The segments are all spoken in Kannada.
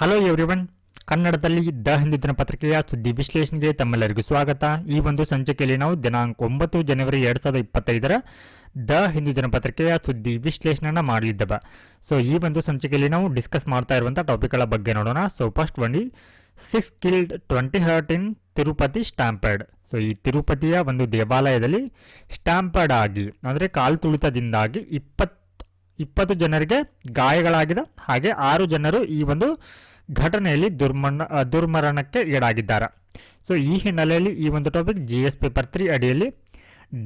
ಹಲೋ ಎವ್ರಿವನ್ ಕನ್ನಡದಲ್ಲಿ ದ ಹಿಂದು ದಿನಪತ್ರಿಕೆಯ ಸುದ್ದಿ ವಿಶ್ಲೇಷಣೆಗೆ ತಮ್ಮೆಲ್ಲರಿಗೂ ಸ್ವಾಗತ. ಈ ಒಂದು ಸಂಚಿಕೆಯಲ್ಲಿ ನಾವು ದಿನಾಂಕ ಒಂಬತ್ತು ಜನವರಿ ಎರಡು ಸಾವಿರದ ಇಪ್ಪತ್ತೈದರ ದ ಹಿಂದು ದಿನಪತ್ರಿಕೆಯ ಸುದ್ದಿ ವಿಶ್ಲೇಷಣೆಯನ್ನು ಮಾಡಲಿದ್ದೇವೆ. ಸೊ ಈ ಒಂದು ಸಂಚಿಕೆಯಲ್ಲಿ ನಾವು ಡಿಸ್ಕಸ್ ಮಾಡ್ತಾ ಇರುವಂಥ ಟಾಪಿಕ್ಗಳ ಬಗ್ಗೆ ನೋಡೋಣ. So first one six killed twenty hurt in Tirupati stampede so ಈ ತಿರುಪತಿಯ ಒಂದು ದೇವಾಲಯದಲ್ಲಿ ಸ್ಟ್ಯಾಂಪರ್ಡ್ ಆಗಿ, ಅಂದರೆ ಕಾಲು ತುಳಿತದಿಂದಾಗಿ ಇಪ್ಪತ್ತು ಇಪ್ಪತ್ತು ಜನರಿಗೆ ಗಾಯಗಳಾಗಿದೆ ಹಾಗೆ ಆರು ಜನರು ಈ ಒಂದು ಘಟನೆಯಲ್ಲಿ ದುರ್ಮರಣ ದುರ್ಮರಣಕ್ಕೆ ಈಡಾಗಿದ್ದಾರೆ. ಸೊ ಈ ಹಿನ್ನೆಲೆಯಲ್ಲಿ ಈ ಒಂದು topic G S paper three ಅಡಿಯಲ್ಲಿ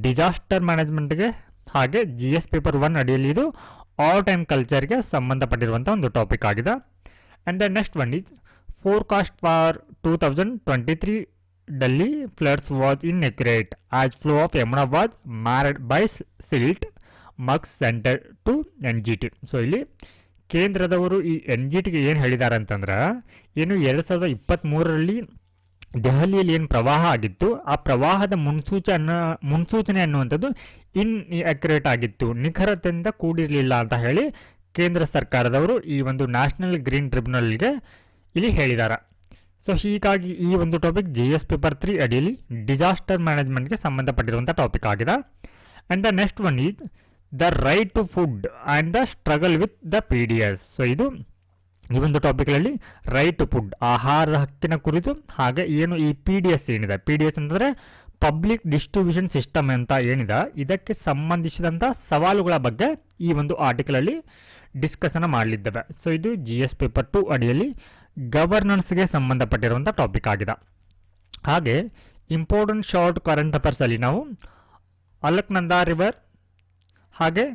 ಡಿಸಾಸ್ಟರ್ ಮ್ಯಾನೇಜ್ಮೆಂಟ್ಗೆ ಹಾಗೆ ಜಿ ಎಸ್ ಪೇಪರ್ ಒನ್ ಅಡಿಯಲ್ಲಿ ಇದು ಆಲ್ ಟೈಮ್ ಕಲ್ಚರ್ಗೆ ಸಂಬಂಧಪಟ್ಟಿರುವಂಥ ಒಂದು ಟಾಪಿಕ್ ಆಗಿದೆ. And the next one is forecast for two thousand twenty three Delhi floods was inaccurate as flow of Yamuna was marred by silt muck centre to N G T so ಇಲ್ಲಿ ಕೇಂದ್ರದವರು ಈ ಎನ್ ಜಿ ಟಿಗೆ ಏನು ಹೇಳಿದ್ದಾರೆ ಅಂತಂದ್ರೆ ಏನು ಎರಡು ಸಾವಿರದ ಇಪ್ಪತ್ತ್ಮೂರರಲ್ಲಿ ದೆಹಲಿಯಲ್ಲಿ ಏನು ಪ್ರವಾಹ ಆಗಿತ್ತು, ಆ ಪ್ರವಾಹದ ಮುನ್ಸೂಚನೆ ಮುನ್ಸೂಚನೆ ಅನ್ನುವಂಥದ್ದು ಇನ್ ಅಕ್ಯುರೇಟ್ ಆಗಿತ್ತು. ನಿಖರತೆಯಿಂದ ಕೂಡಿರಲಿಲ್ಲ ಅಂತ ಹೇಳಿ ಕೇಂದ್ರ ಸರ್ಕಾರದವರು ಈ ಒಂದು ನ್ಯಾಷನಲ್ ಗ್ರೀನ್ ಟ್ರಿಬ್ಯುನಲ್ಗೆ ಇಲ್ಲಿ ಹೇಳಿದ್ದಾರೆ ಸೊ ಹೀಗಾಗಿ ಈ ಒಂದು topic G S paper three ಅಡಿಯಲ್ಲಿ ಡಿಸಾಸ್ಟರ್ ಮ್ಯಾನೇಜ್ಮೆಂಟ್ಗೆ ಸಂಬಂಧಪಟ್ಟಿರುವಂಥ ಟಾಪಿಕ್ ಆಗಿದೆ. And the next one is the right to food and the struggle with the P D S so ಇದು ಈ ಒಂದು ಟಾಪಿಕ್ಗಳಲ್ಲಿ ರೈಟ್ ಟು ಫುಡ್, ಆಹಾರ ಹಕ್ಕಿನ ಕುರಿತು, ಹಾಗೆ ಏನು ಈ ಪಿ ಡಿ ಎಸ್ ಏನಿದೆ. ಪಿ ಡಿ ಎಸ್ ಅಂತಂದರೆ ಪಬ್ಲಿಕ್ ಡಿಸ್ಟ್ರಿಬ್ಯೂಷನ್ ಸಿಸ್ಟಮ್ ಅಂತ ಏನಿದೆ, ಇದಕ್ಕೆ ಸಂಬಂಧಿಸಿದಂಥ ಸವಾಲುಗಳ ಬಗ್ಗೆ ಈ ಒಂದು ಆರ್ಟಿಕಲಲ್ಲಿ ಡಿಸ್ಕಸನ್ನು ಮಾಡಲಿದ್ದೇವೆ. ಸೊ ಇದು ಜಿ ಎಸ್ ಪೇಪರ್ ಟು ಅಡಿಯಲ್ಲಿ ಗವರ್ನೆನ್ಸ್ಗೆ ಸಂಬಂಧಪಟ್ಟಿರುವಂಥ ಟಾಪಿಕ್ ಆಗಿದೆ. ಹಾಗೆ ಇಂಪಾರ್ಟೆಂಟ್ ಶಾರ್ಟ್ ಕರೆಂಟ್ ಅಫೇರ್ಸಲ್ಲಿ ನಾವು ಅಲಕ್ನಂದಾ ರಿವರ್ ಹಾಗೆ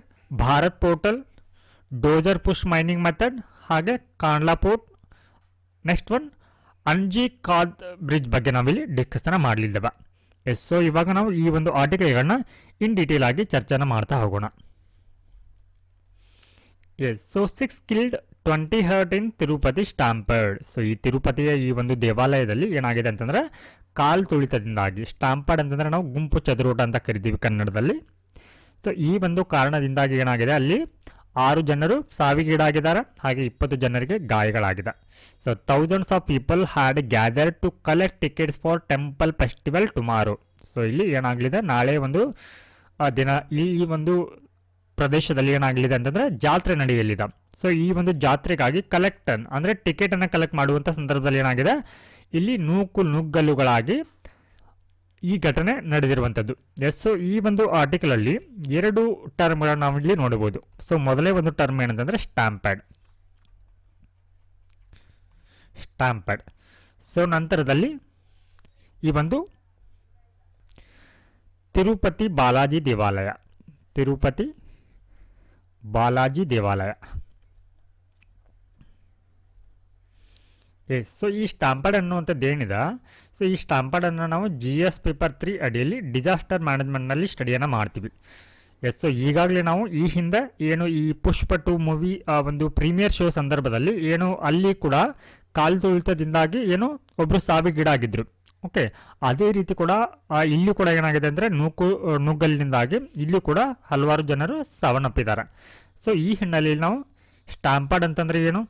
Bharat portal dozer push mining method ಹಾಗೆ ಕಾಂಡ್ಲಾ ಪೋರ್ಟ್ ನೆಕ್ಸ್ಟ್ ಒನ್ ಅಂಜಿ ಕಾದ್ ಬ್ರಿಡ್ಜ್ ಬಗ್ಗೆ ನಾವಿಲ್ಲಿ ಡಿಸ್ಕಸನ್ನ ಮಾಡಲಿದ್ದೇವೆ. ಎಸ್ ಸೊ ಇವಾಗ ನಾವು ಈ ಒಂದು ಆರ್ಟಿಕಲ್ಗಳನ್ನ ಇನ್ ಡೀಟೇಲ್ ಆಗಿ ಚರ್ಚೆನ ಮಾಡ್ತಾ ಹೋಗೋಣ. Yes so six killed twenty hurt in Tirupati stampede so ಈ ತಿರುಪತಿಯ ಈ ಒಂದು ದೇವಾಲಯದಲ್ಲಿ ಏನಾಗಿದೆ ಅಂತಂದ್ರೆ ಕಾಲು ತುಳಿತದಿಂದಾಗಿ ಸ್ಟಾಂಪರ್ಡ್ ಅಂತಂದ್ರೆ ನಾವು ಗುಂಪು ಚದುರೋಟ ಅಂತ ಕರಿತೀವಿ ಕನ್ನಡದಲ್ಲಿ. ಸೊ ಈ ಒಂದು ಕಾರಣದಿಂದಾಗಿ ಏನಾಗಿದೆ? ಅಲ್ಲಿ ಆರು ಜನರು ಸಾವಿಗೀಡಾಗಿದ್ದಾರೆ. ಹಾಗೆ ಇಪ್ಪತ್ತು ಜನರಿಗೆ ಗಾಯಗಳಾಗಿದೆ so thousands of people had gather to collect tickets for temple festival tomorrow so ಇಲ್ಲಿ ಏನಾಗಲಿದೆ? ನಾಳೆ ಒಂದು ದಿನ, ಈ ಒಂದು ಪ್ರದೇಶದಲ್ಲಿ ಏನಾಗಲಿದೆ ಅಂತಂದರೆ ಜಾತ್ರೆ ನಡೆಯಲಿದೆ. ಸೊ ಈ ಒಂದು ಜಾತ್ರೆಗಾಗಿ ಕಲೆಕ್ಟನ್ ಅಂದರೆ ಟಿಕೆಟನ್ನು ಕಲೆಕ್ಟ್ ಮಾಡುವಂಥ ಸಂದರ್ಭದಲ್ಲಿ ಏನಾಗಿದೆ? ಇಲ್ಲಿ ನೂಕು ನುಗ್ಗಲುಗಳಾಗಿ ಈ ಘಟನೆ ನಡೆದಿರುವಂಥದ್ದು. ಎಸ್ ಸೊ ಈ ಒಂದು ಆರ್ಟಿಕಲಲ್ಲಿ ಎರಡು ಟರ್ಮ್ಗಳನ್ನ ನಾವು ಇಲ್ಲಿ ನೋಡಬಹುದು. ಸೊ ಮೊದಲೇ ಒಂದು ಟರ್ಮ್ ಏನಂತಂದ್ರೆ ಸ್ಟಾಂಪ್ಯಾಡ್ ಸ್ಟಾಂಪ್ಯಾಡ್ ಸೊ ನಂತರದಲ್ಲಿ ಈ ಒಂದು ತಿರುಪತಿ ಬಾಲಾಜಿ ದೇವಾಲಯ. ತಿರುಪತಿ ಬಾಲಾಜಿ ದೇವಾಲಯ. ಎಸ್ ಸೊ ಈ ಸ್ಟಾಂಪ್ಯಾಡ್ ಅನ್ನುವಂಥದ್ದು ಏನಿದೆ? ಸೊ ಈ ಸ್ಟಾಂಪಾರ್ಡನ್ನು ನಾವು ಜಿ ಎಸ್ ಪೇಪರ್ ತ್ರೀ ಅಡಿಯಲ್ಲಿ ಡಿಸಾಸ್ಟರ್ ಮ್ಯಾನೇಜ್ಮೆಂಟ್ನಲ್ಲಿ ಸ್ಟಡಿಯನ್ನು ಮಾಡ್ತೀವಿ. ಎಸ್ ಸೊ ಈಗಾಗಲೇ ನಾವು ಈ ಹಿಂದೆ ಏನು ಈ ಪುಷ್ಪ ಟು ಮೂವಿ ಒಂದು ಪ್ರೀಮಿಯರ್ ಶೋ ಸಂದರ್ಭದಲ್ಲಿ ಏನು ಅಲ್ಲಿ ಕೂಡ ಕಾಲು ತುಳಿತದಿಂದಾಗಿ ಏನು ಒಬ್ಬರು ಸಾವಿಗೀಡಾಗಿದ್ದರು ಓಕೆ ಅದೇ ರೀತಿ ಕೂಡ ಇಲ್ಲಿ ಕೂಡ ಏನಾಗಿದೆ ಅಂದರೆ ನೂಕು ನುಗ್ಗಲಿನಿಂದಾಗಿ ಇಲ್ಲಿ ಕೂಡ ಹಲವಾರು ಜನರು ಸಾವನ್ನಪ್ಪಿದ್ದಾರೆ. ಸೊ ಈ ಹಿನ್ನೆಲೆಯಲ್ಲಿ ನಾವು ಸ್ಟಾಂಪರ್ಡ್ ಅಂತಂದರೆ ಏನು?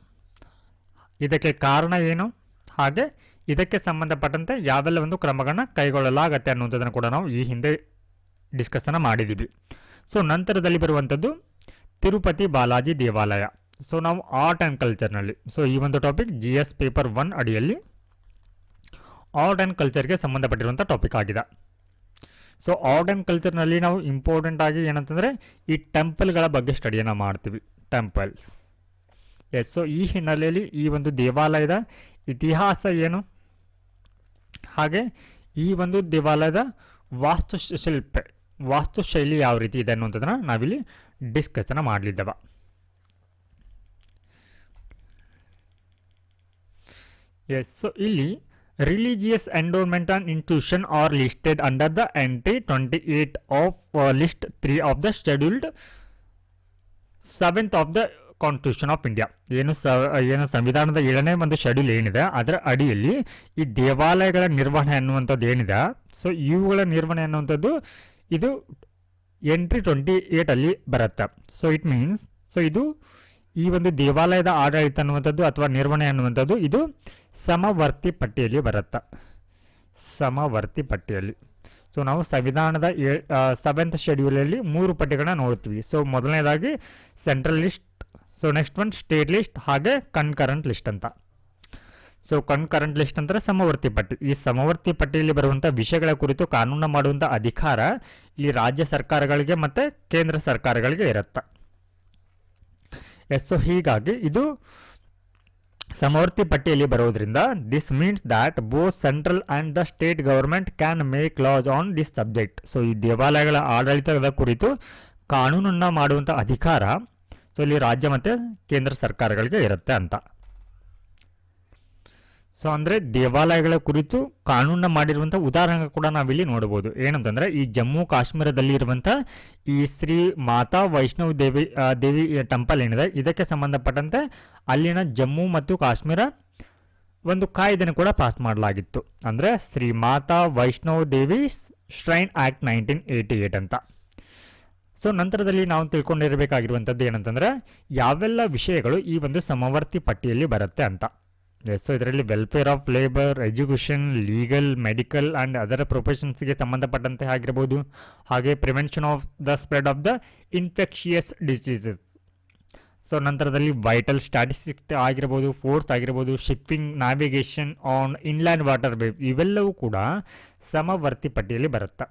ಇದಕ್ಕೆ ಕಾರಣ ಏನು? ಹಾಗೆ ಇದಕ್ಕೆ ಸಂಬಂಧಪಟ್ಟಂತೆ ಯಾವೆಲ್ಲ ಒಂದು ಕ್ರಮಗಳನ್ನ ಕೈಗೊಳ್ಳಲಾಗತ್ತೆ ಅನ್ನುವಂಥದ್ದನ್ನು ಕೂಡ ನಾವು ಈ ಹಿಂದೆ ಡಿಸ್ಕಸನ್ನು ಮಾಡಿದ್ದೀವಿ ಸೊ ನಂತರದಲ್ಲಿ ಬರುವಂಥದ್ದು ತಿರುಪತಿ ಬಾಲಾಜಿ ದೇವಾಲಯ. ಸೊ ನಾವು ಆರ್ಟ್ ಆ್ಯಂಡ್ ಕಲ್ಚರ್ನಲ್ಲಿ ಸೊ ಈ ಒಂದು topic G S paper one ಅಡಿಯಲ್ಲಿ ಆರ್ಟ್ ಆ್ಯಂಡ್ ಕಲ್ಚರ್ಗೆ ಸಂಬಂಧಪಟ್ಟಿರುವಂಥ ಟಾಪಿಕ್ ಆಗಿದೆ. ಸೊ ಆರ್ಟ್ ಆ್ಯಂಡ್ ಕಲ್ಚರ್ನಲ್ಲಿ ನಾವು ಇಂಪಾರ್ಟೆಂಟ್ ಆಗಿ ಏನಂತಂದರೆ ಈ ಟೆಂಪಲ್ಗಳ ಬಗ್ಗೆ ಸ್ಟಡಿಯನ್ನು ಮಾಡ್ತೀವಿ. ಟೆಂಪಲ್ಸ್ ಎಸ್ ಸೊ ಈ ಹಿನ್ನೆಲೆಯಲ್ಲಿ ಈ ಒಂದು ದೇವಾಲಯದ ಇತಿಹಾಸ ಏನು? ಹಾಗೆ ಈ ಒಂದು ದೇವಾಲಯದ ವಾಸ್ತುಶಿಲ್ಪ ವಾಸ್ತುಶೈಲಿ ಯಾವ ರೀತಿ ಇದೆ ಅನ್ನುವಂಥದ್ದನ್ನು ನಾವಿಲ್ಲಿ ಡಿಸ್ಕಸನ್ನು ಮಾಡಲಿದ್ದೇವೆ. ಎಸ್ ಸೊ ಇಲ್ಲಿ religious endowment and institution are listed under the entry twenty eight of list three of the scheduled seventh of the constitution of India ಏನು ಸ, ಏನು ಸಂವಿಧಾನದ ಏಳನೇ ಒಂದು ಶೆಡ್ಯೂಲ್ ಏನಿದೆ, ಅದರ ಅಡಿಯಲ್ಲಿ ಈ ದೇವಾಲಯಗಳ ನಿರ್ವಹಣೆ ಅನ್ನುವಂಥದ್ದು ಏನಿದೆ ಸೊ ಇವುಗಳ ನಿರ್ವಹಣೆ ಅನ್ನುವಂಥದ್ದು ಇದು ಎಂಟ್ರಿ ಟ್ವೆಂಟಿ ಏಟಲ್ಲಿ ಬರುತ್ತೆ. ಸೊ ಇಟ್ ಮೀನ್ಸ್ ಸೊ ಇದು ಈ ಒಂದು ದೇವಾಲಯದ ಆಡಳಿತ ಅನ್ನುವಂಥದ್ದು ಅಥವಾ ನಿರ್ವಹಣೆ ಅನ್ನುವಂಥದ್ದು ಇದು ಸಮವರ್ತಿ ಪಟ್ಟಿಯಲ್ಲಿ ಬರುತ್ತೆ. ಸಮವರ್ತಿ ಪಟ್ಟಿಯಲ್ಲಿ. ಸೊ ನಾವು ಸಂವಿಧಾನದ ಸೆವೆಂತ್ ಶೆಡ್ಯೂಲಲ್ಲಿ ಮೂರು ಪಟ್ಟಿಗಳನ್ನ ನೋಡ್ತೀವಿ. ಸೊ ಮೊದಲನೇದಾಗಿ central list so next one state list ಹಾಗೆ ಕನ್ಕರೆಂಟ್ ಲಿಸ್ಟ್ ಅಂತ. ಸೊ ಕನ್ಕರೆಂಟ್ ಲಿಸ್ಟ್ ಅಂದರೆ ಸಮವರ್ತಿ ಪಟ್ಟಿ. ಈ ಸಮವರ್ತಿ ಪಟ್ಟಿಯಲ್ಲಿ ಬರುವಂಥ ವಿಷಯಗಳ ಕುರಿತು ಕಾನೂನು ಮಾಡುವಂಥ ಅಧಿಕಾರ ಇಲ್ಲಿ ರಾಜ್ಯ ಸರ್ಕಾರಗಳಿಗೆ ಮತ್ತು ಕೇಂದ್ರ ಸರ್ಕಾರಗಳಿಗೆ ಇರುತ್ತೆ. ಎಸ್ ಸೊ ಹೀಗಾಗಿ ಇದು ಸಮವರ್ತಿ ಪಟ್ಟಿಯಲ್ಲಿ ಬರೋದ್ರಿಂದ this means that both central and the state government can make laws on this subject so ಈ ದೇವಾಲಯಗಳ ಆಡಳಿತದ ಕುರಿತು ಕಾನೂನನ್ನು ಮಾಡುವಂಥ ಅಧಿಕಾರ ಸೊ ಇಲ್ಲಿ ರಾಜ್ಯ ಮತ್ತು ಕೇಂದ್ರ ಸರ್ಕಾರಗಳಿಗೆ ಇರುತ್ತೆ ಅಂತ. ಸೊ ಅಂದರೆ ದೇವಾಲಯಗಳ ಕುರಿತು ಕಾನೂನ ಮಾಡಿರುವಂಥ ಉದಾಹರಣೆ ಕೂಡ ನಾವಿಲ್ಲಿ ನೋಡ್ಬೋದು ಏನಂತಂದರೆ ಈ ಜಮ್ಮು ಕಾಶ್ಮೀರದಲ್ಲಿ ಇರುವಂಥ ಈ ಶ್ರೀ ಮಾತಾ ವೈಷ್ಣವ್ ದೇವಿ ದೇವಿ ಟೆಂಪಲ್ ಏನಿದೆ, ಇದಕ್ಕೆ ಸಂಬಂಧಪಟ್ಟಂತೆ ಅಲ್ಲಿನ ಜಮ್ಮು ಮತ್ತು ಕಾಶ್ಮೀರ ಒಂದು ಕಾಯ್ದೆನ ಕೂಡ ಪಾಸ್ ಮಾಡಲಾಗಿತ್ತು. ಅಂದರೆ Shri Mata Vaishnav Devi shrine act nineteen eighty eight ಅಂತ. ಸೊ ನಂತರದಲ್ಲಿ ನಾವು ತಿಳ್ಕೊಂಡಿರಬೇಕಾಗಿರುವಂಥದ್ದು ಏನಂತಂದರೆ, ಯಾವೆಲ್ಲ ವಿಷಯಗಳು ಈ ಒಂದು ಸಮವರ್ತಿ ಪಟ್ಟಿಯಲ್ಲಿ ಬರುತ್ತೆ ಅಂತ. ಸೊ ಇದರಲ್ಲಿ welfare of labour education legal medical and ಅದರ ಪ್ರೊಫೆಷನ್ಸ್ಗೆ ಸಂಬಂಧಪಟ್ಟಂತೆ ಆಗಿರ್ಬೋದು. ಹಾಗೆ prevention of the spread of the infectious diseases so ನಂತರದಲ್ಲಿ ವೈಟಲ್ ಸ್ಟ್ಯಾಟಿಸ್ಟಿಕ್ ಆಗಿರ್ಬೋದು ಫೋರ್ಸ್ ಆಗಿರ್ಬೋದು shipping navigation on inland water wave ಇವೆಲ್ಲವೂ ಕೂಡ ಸಮವರ್ತಿ ಪಟ್ಟಿಯಲ್ಲಿ ಬರುತ್ತೆ.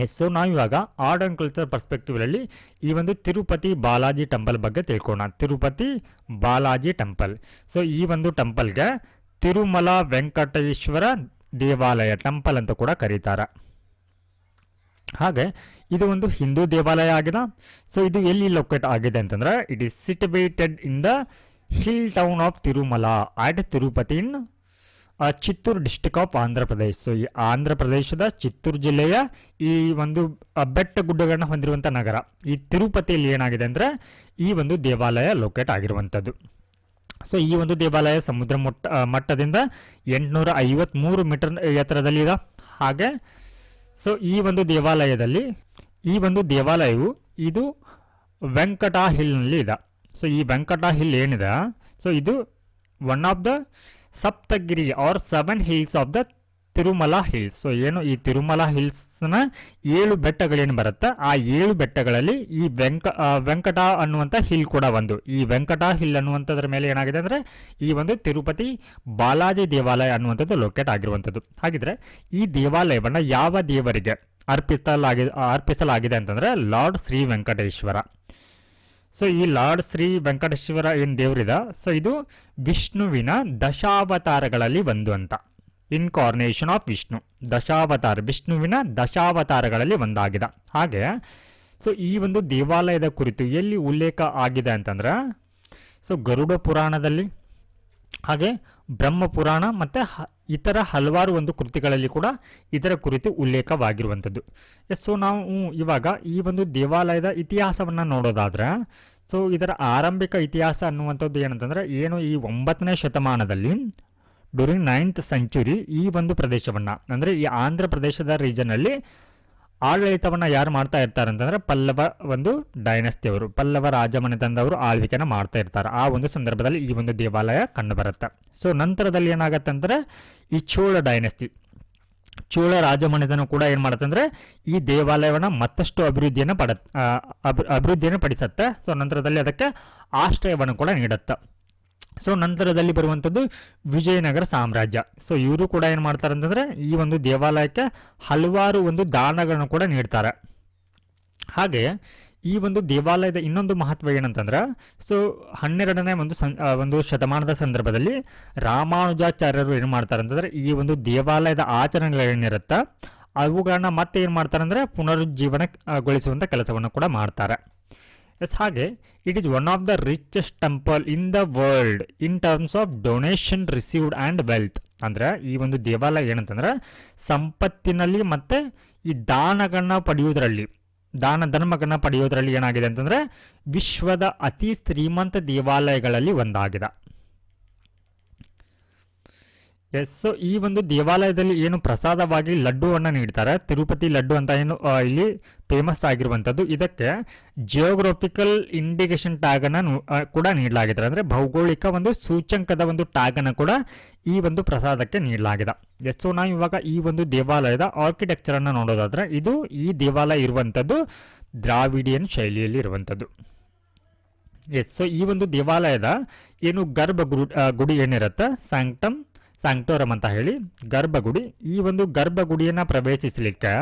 ಎಸ್ ಸೊ ನಾವು ಇವಾಗ ಆರ್ಟ್ ಆ್ಯಂಡ್ ಕಲ್ಚರ್ ಪರ್ಸ್ಪೆಕ್ಟಿವಲ್ಲಿ ಈ ಒಂದು ತಿರುಪತಿ ಬಾಲಾಜಿ ಟೆಂಪಲ್ ಬಗ್ಗೆ ತಿಳ್ಕೊಳ್ಳೋಣ. ತಿರುಪತಿ ಬಾಲಾಜಿ ಟೆಂಪಲ್ ಸೊ ಈ ಒಂದು ಟೆಂಪಲ್ಗೆ ತಿರುಮಲ ವೆಂಕಟೇಶ್ವರ ದೇವಾಲಯ ಟೆಂಪಲ್ ಅಂತ ಕೂಡ ಕರೀತಾರೆ. ಹಾಗೆ, ಇದು ಒಂದು ಹಿಂದೂ ದೇವಾಲಯ ಆಗಿದೆ. ಸೊ ಇದು ಎಲ್ಲಿ ಲೊಕೇಟ್ ಆಗಿದೆ ಅಂತಂದ್ರೆ it is situated in the hill town of Tirumala at Tirupati in Chittoor district of Andhra Pradesh. So ಈ ಆಂಧ್ರ ಪ್ರದೇಶದ ಚಿತ್ತೂರು ಜಿಲ್ಲೆಯ ಈ ಒಂದು ಬೆಟ್ಟ ಗುಡ್ಡಗಳನ್ನ ಹೊಂದಿರುವಂಥ ನಗರ. ಈ ತಿರುಪತಿಯಲ್ಲಿ ಏನಾಗಿದೆ ಅಂದರೆ, ಈ ಒಂದು ದೇವಾಲಯ ಲೊಕೇಟ್ ಆಗಿರುವಂಥದ್ದು. ಸೊ ಈ ಒಂದು ದೇವಾಲಯ ಸಮುದ್ರ ಮಟ್ಟ ಮಟ್ಟದಿಂದ ಎಂಟುನೂರ ಐವತ್ತ್ಮೂರು ಮೀಟರ್ ಎತ್ತರದಲ್ಲಿ ಇದೆ ಹಾಗೆ ಸೊ ಈ ಒಂದು ದೇವಾಲಯದಲ್ಲಿ, ಈ ಒಂದು ದೇವಾಲಯವು ಇದು ವೆಂಕಟ ಹಿಲ್ನಲ್ಲಿ ಇದೆ ಸೊ ಈ ವೆಂಕಟ ಹಿಲ್ ಏನಿದೆ? ಸೊ ಇದು one of the Saptagiri or seven hills of the Tirumala hills so ಏನು ಈ ತಿರುಮಲ ಹಿಲ್ಸ್ನ ಏಳು ಬೆಟ್ಟಗಳೇನು ಬರುತ್ತೆ? ಆ ಏಳು ಬೆಟ್ಟಗಳಲ್ಲಿ ಈ ವೆಂಕ ವೆಂಕಟ ಅನ್ನುವಂಥ ಹಿಲ್ ಕೂಡ ಒಂದು. ಈ ವೆಂಕಟ ಹಿಲ್ ಅನ್ನುವಂಥದ್ರ ಮೇಲೆ ಏನಾಗಿದೆ ಅಂದರೆ, ಈ ಒಂದು ತಿರುಪತಿ ಬಾಲಾಜಿ ದೇವಾಲಯ ಅನ್ನುವಂಥದ್ದು ಲೊಕೇಟ್ ಆಗಿರುವಂಥದ್ದು. ಹಾಗಿದ್ರೆ, ಈ ದೇವಾಲಯವನ್ನು ಯಾವ ದೇವರಿಗೆ ಅರ್ಪಿಸಲಾಗಿ, ಅರ್ಪಿಸಲಾಗಿದೆ ಅಂತಂದರೆ ಲಾರ್ಡ್ ಶ್ರೀ ವೆಂಕಟೇಶ್ವರ. ಸೊ ಈ ಲಾರ್ಡ್ ಶ್ರೀ ವೆಂಕಟೇಶ್ವರ ಏನು ದೇವರಿದ? ಸೊ ಇದು ವಿಷ್ಣುವಿನ ದಶಾವತಾರಗಳಲ್ಲಿ ಒಂದು ಅಂತ. Incarnation of Vishnu. ದಶಾವತಾರ, ವಿಷ್ಣುವಿನ ದಶಾವತಾರಗಳಲ್ಲಿ ಒಂದಾಗಿದೆ. ಹಾಗೆ ಸೊ ಈ ಒಂದು ದೇವಾಲಯದ ಕುರಿತು ಎಲ್ಲಿ ಉಲ್ಲೇಖ ಆಗಿದೆ ಅಂತಂದ್ರೆ ಸೊ ಗರುಡ ಪುರಾಣದಲ್ಲಿ. ಹಾಗೆ ಬ್ರಹ್ಮ ಪುರಾಣ ಮತ್ತು ಇತರ ಹಲವಾರು ಒಂದು ಕೃತಿಗಳಲ್ಲಿ ಕೂಡ ಇದರ ಕುರಿತು ಉಲ್ಲೇಖವಾಗಿರುವಂಥದ್ದು. ಎಸ್ ಸೊ ನಾವು ಇವಾಗ ಈ ಒಂದು ದೇವಾಲಯದ ಇತಿಹಾಸವನ್ನು ನೋಡೋದಾದ್ರೆ ಸೊ ಇದರ ಆರಂಭಿಕ ಇತಿಹಾಸ ಅನ್ನುವಂಥದ್ದು ಏನಂತಂದರೆ, ಏನು ಈ ಒಂಬತ್ತನೇ ಶತಮಾನದಲ್ಲಿ ಡ್ಯೂರಿಂಗ್ ನೈನ್ತ್ ಸೆಂಚುರಿ ಈ ಒಂದು ಪ್ರದೇಶವನ್ನು, ಅಂದರೆ ಈ ಆಂಧ್ರ ಪ್ರದೇಶದ ರೀಜನಲ್ಲಿ ಆಡಳಿತವನ್ನು ಯಾರು ಮಾಡ್ತಾ ಇರ್ತಾರೆ ಅಂತಂದರೆ ಪಲ್ಲವ ಒಂದು ಡೈನಸ್ಟಿ ಅವರು. ಪಲ್ಲವ ರಾಜಮನೆತನದವರು ಆಳ್ವಿಕೆನ ಮಾಡ್ತಾ ಇರ್ತಾರೆ. ಆ ಒಂದು ಸಂದರ್ಭದಲ್ಲಿ ಈ ಒಂದು ದೇವಾಲಯ ಕಂಡುಬರುತ್ತೆ ಸೊ ನಂತರದಲ್ಲಿ ಏನಾಗುತ್ತೆ ಅಂದರೆ ಈ ಚೋಳ ಡೈನಸ್ಟಿ ಚೋಳ ರಾಜಮನೆತನ ಕೂಡ ಏನು ಮಾಡುತ್ತೆ ಅಂದರೆ ಈ ದೇವಾಲಯವನ್ನು ಮತ್ತಷ್ಟು ಅಭಿವೃದ್ಧಿಯನ್ನು ಪಡ ಅಭಿವೃದ್ಧಿಯನ್ನು ಪಡಿಸುತ್ತೆ. ಸೊ ನಂತರದಲ್ಲಿ ಅದಕ್ಕೆ ಆಶ್ರಯವನ್ನು ಕೂಡ ನೀಡುತ್ತೆ. ಸೊ ನಂತರದಲ್ಲಿ ಬರುವಂಥದ್ದು ವಿಜಯನಗರ ಸಾಮ್ರಾಜ್ಯ. ಸೊ ಇವರು ಕೂಡ ಏನು ಮಾಡ್ತಾರೆ ಅಂತಂದರೆ ಈ ಒಂದು ದೇವಾಲಯಕ್ಕೆ ಹಲವಾರು ಒಂದು ದಾನಗಳನ್ನು ಕೂಡ ನೀಡ್ತಾರೆ. ಹಾಗೆ ಈ ಒಂದು ದೇವಾಲಯದ ಇನ್ನೊಂದು ಮಹತ್ವ ಏನಂತಂದ್ರೆ ಸೊ ಹನ್ನೆರಡನೇ ಒಂದು ಸಂ ಒಂದು ಶತಮಾನದ ಸಂದರ್ಭದಲ್ಲಿ ರಾಮಾನುಜಾಚಾರ್ಯರು ಏನು ಮಾಡ್ತಾರೆ ಅಂತಂದ್ರೆ ಈ ಒಂದು ದೇವಾಲಯದ ಆಚರಣೆಗಳೇನಿರುತ್ತೆ ಅವುಗಳನ್ನ ಮತ್ತೆ ಏನು ಮಾಡ್ತಾರೆ ಅಂದರೆ ಪುನರುಜ್ಜೀವನಗೊಳಿಸುವಂಥ ಕೆಲಸವನ್ನು ಕೂಡ ಮಾಡ್ತಾರೆ. ಎಸ್ ಹಾಗೆ it is one of the richest temple in the world in terms of donation received and wealth ಅಂದರೆ ಈ ಒಂದು ದೇವಾಲಯ ಏನಂತಂದ್ರೆ ಸಂಪತ್ತಿನಲ್ಲಿ ಮತ್ತು ಈ ದಾನಗಳನ್ನ ಪಡೆಯುವುದರಲ್ಲಿ, ದಾನ ಧರ್ಮಗಳನ್ನ ಪಡೆಯೋದ್ರಲ್ಲಿ ಏನಾಗಿದೆ ಅಂತಂದರೆ ವಿಶ್ವದ ಅತಿ ಶ್ರೀಮಂತ ದೇವಾಲಯಗಳಲ್ಲಿ ಒಂದಾಗಿದೆ. ಎಸ್ ಸೊ ಈ ಒಂದು ದೇವಾಲಯದಲ್ಲಿ ಏನು ಪ್ರಸಾದವಾಗಿ ಲಡ್ಡುವನ್ನು ನೀಡ್ತಾರೆ, ತಿರುಪತಿ ಲಡ್ಡು ಅಂತ ಏನು ಇಲ್ಲಿ ಫೇಮಸ್ ಆಗಿರುವಂಥದ್ದು. ಇದಕ್ಕೆ ಜಿಯೋಗ್ರಫಿಕಲ್ ಇಂಡಿಕೇಶನ್ ಟ್ಯಾಗನ್ನು ಕೂಡ ನೀಡಲಾಗಿದೆ. ಅಂದರೆ ಭೌಗೋಳಿಕ ಒಂದು ಸೂಚ್ಯಂಕದ ಒಂದು ಟ್ಯಾಗನ್ನು ಕೂಡ ಈ ಒಂದು ಪ್ರಸಾದಕ್ಕೆ ನೀಡಲಾಗಿದೆ. ಎಸ್ ಸೊ ನಾವು ಇವಾಗ ಈ ಒಂದು ದೇವಾಲಯದ ಆರ್ಕಿಟೆಕ್ಚರನ್ನು ನೋಡೋದಾದರೆ, ಇದು ಈ ದೇವಾಲಯ ಇರುವಂಥದ್ದು ದ್ರಾವಿಡಿಯನ್ ಶೈಲಿಯಲ್ಲಿ ಇರುವಂಥದ್ದು. ಎಸ್ ಸೊ ಈ ಒಂದು ದೇವಾಲಯದ ಏನು ಗರ್ಭ ಗುರು ಗುಡಿ ಏನಿರುತ್ತೆ ಸ್ಯಾಂಕ್ಟಮ್ ಸ್ಯಾಂಕ್ಟೋರಮ್ ಅಂತ ಹೇಳಿ ಗರ್ಭಗುಡಿ, ಈ ಒಂದು ಗರ್ಭಗುಡಿಯನ್ನು ಪ್ರವೇಶಿಸಲಿಕ್ಕೆ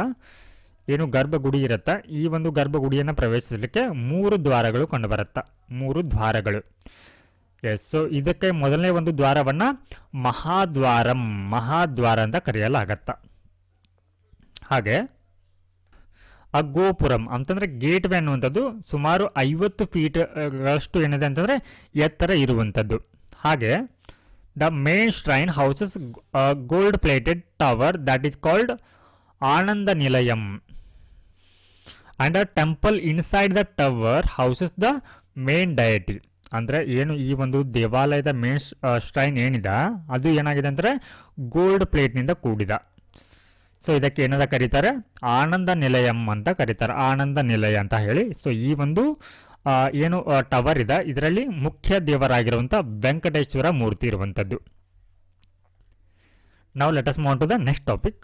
ಏನು ಗರ್ಭಗುಡಿ ಇರುತ್ತೆ? ಈ ಒಂದು ಗರ್ಭಗುಡಿಯನ್ನು ಪ್ರವೇಶಿಸಲಿಕ್ಕೆ ಮೂರು ದ್ವಾರಗಳು ಕಂಡುಬರುತ್ತೆ. ಮೂರು ದ್ವಾರಗಳು. ಎಸ್ ಸೊ ಇದಕ್ಕೆ ಮೊದಲನೇ ಒಂದು ದ್ವಾರವನ್ನು ಮಹಾದ್ವಾರಂ, ಮಹಾದ್ವಾರ ಅಂತ ಕರೆಯಲಾಗತ್ತ. ಹಾಗೆ ಆ ಗೋಪುರಂ ಅಂತಂದ್ರೆ ಗೇಟ್ ವೇ ಅನ್ನುವಂಥದ್ದು ಸುಮಾರು ಐವತ್ತು ಫೀಟ್ಗಳಷ್ಟು ಏನಿದೆ ಅಂತಂದರೆ ಎತ್ತರ ಇರುವಂಥದ್ದು. ಹಾಗೆ the main shrine houses gold plated tower that is called Ananda Nilayam and a temple inside the tower houses the main deity ಅಂದರೆ ಏನು ಈ ಒಂದು ದೇವಾಲಯದ ಮೇನ್ ಸ್ಟ್ರೈನ್ ಏನಿದೆ? ಅದು ಏನಾಗಿದೆ ಅಂದರೆ ಗೋಲ್ಡ್ ಪ್ಲೇಟ್ನಿಂದ ಕೂಡಿದ. ಸೊ ಇದಕ್ಕೆ ಏನದ ಕರೀತಾರೆ? ಆನಂದ ನಿಲಯಂ ಅಂತ ಕರೀತಾರೆ. ಆನಂದ ನಿಲಯ ಅಂತ ಹೇಳಿ. ಸೊ ಈ ಒಂದು ಏನು ಟವರ್ ಇದೆ. ಇದರಲ್ಲಿ ಮುಖ್ಯ ದೇವರಾಗಿರುವಂಥ ವೆಂಕಟೇಶ್ವರ ಮೂರ್ತಿ ಇರುವಂಥದ್ದು ನಾವು let us mount to the next topic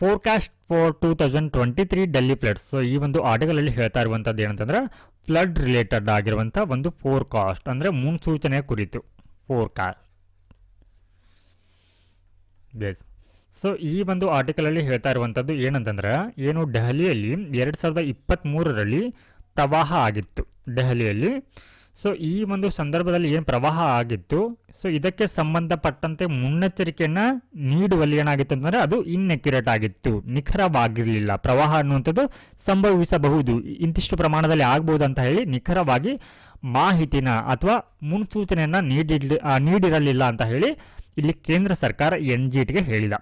forecast for two thousand twenty three Delhi flood so ಈ ಒಂದು ಆಟಗಳಲ್ಲಿ ಹೇಳ್ತಾ ಇರುವಂಥದ್ದು ಏನಂತಂದ್ರೆ ಫ್ಲಡ್ ರಿಲೇಟೆಡ್ ಆಗಿರುವಂಥ ಒಂದು ಫೋರ್ಕಾಸ್ಟ್ ಅಂದರೆ ಮುನ್ಸೂಚನೆ ಕುರಿತು. ಫೋರ್ಕಾಸ್ಟ್ ಎಸ್ ಸೊ ಈ ಒಂದು ಆರ್ಟಿಕಲಲ್ಲಿ ಹೇಳ್ತಾ ಇರುವಂಥದ್ದು ಏನಂತಂದ್ರೆ, ಏನು ದೆಹಲಿಯಲ್ಲಿ ಎರಡು ಸಾವಿರದ ಇಪ್ಪತ್ತ್ಮೂರರಲ್ಲಿ ಪ್ರವಾಹ ಆಗಿತ್ತು ದೆಹಲಿಯಲ್ಲಿ. ಸೊ ಈ ಒಂದು ಸಂದರ್ಭದಲ್ಲಿ ಏನು ಪ್ರವಾಹ ಆಗಿತ್ತು? ಸೊ ಇದಕ್ಕೆ ಸಂಬಂಧಪಟ್ಟಂತೆ ಮುನ್ನೆಚ್ಚರಿಕೆಯನ್ನು ನೀಡುವಲ್ಲಿ ಏನಾಗಿತ್ತು ಅಂತಂದರೆ, ಅದು ಇನ್ಎಕ್ಯುರೇಟ್ ಆಗಿತ್ತು. ನಿಖರವಾಗಿರಲಿಲ್ಲ. ಪ್ರವಾಹ ಅನ್ನುವಂಥದ್ದು ಸಂಭವಿಸಬಹುದು. ಇಂತಿಷ್ಟು ಪ್ರಮಾಣದಲ್ಲಿ ಆಗ್ಬೋದು ಅಂತ ಹೇಳಿ ನಿಖರವಾಗಿ ಮಾಹಿತಿನ ಅಥವಾ ಮುನ್ಸೂಚನೆಯನ್ನು ನೀಡಿ ನೀಡಿರಲಿಲ್ಲ ಅಂತ ಹೇಳಿ ಇಲ್ಲಿ ಕೇಂದ್ರ ಸರ್ಕಾರ ಎನ್ ಜಿ ಟಿಗೆ ಹೇಳಿದ.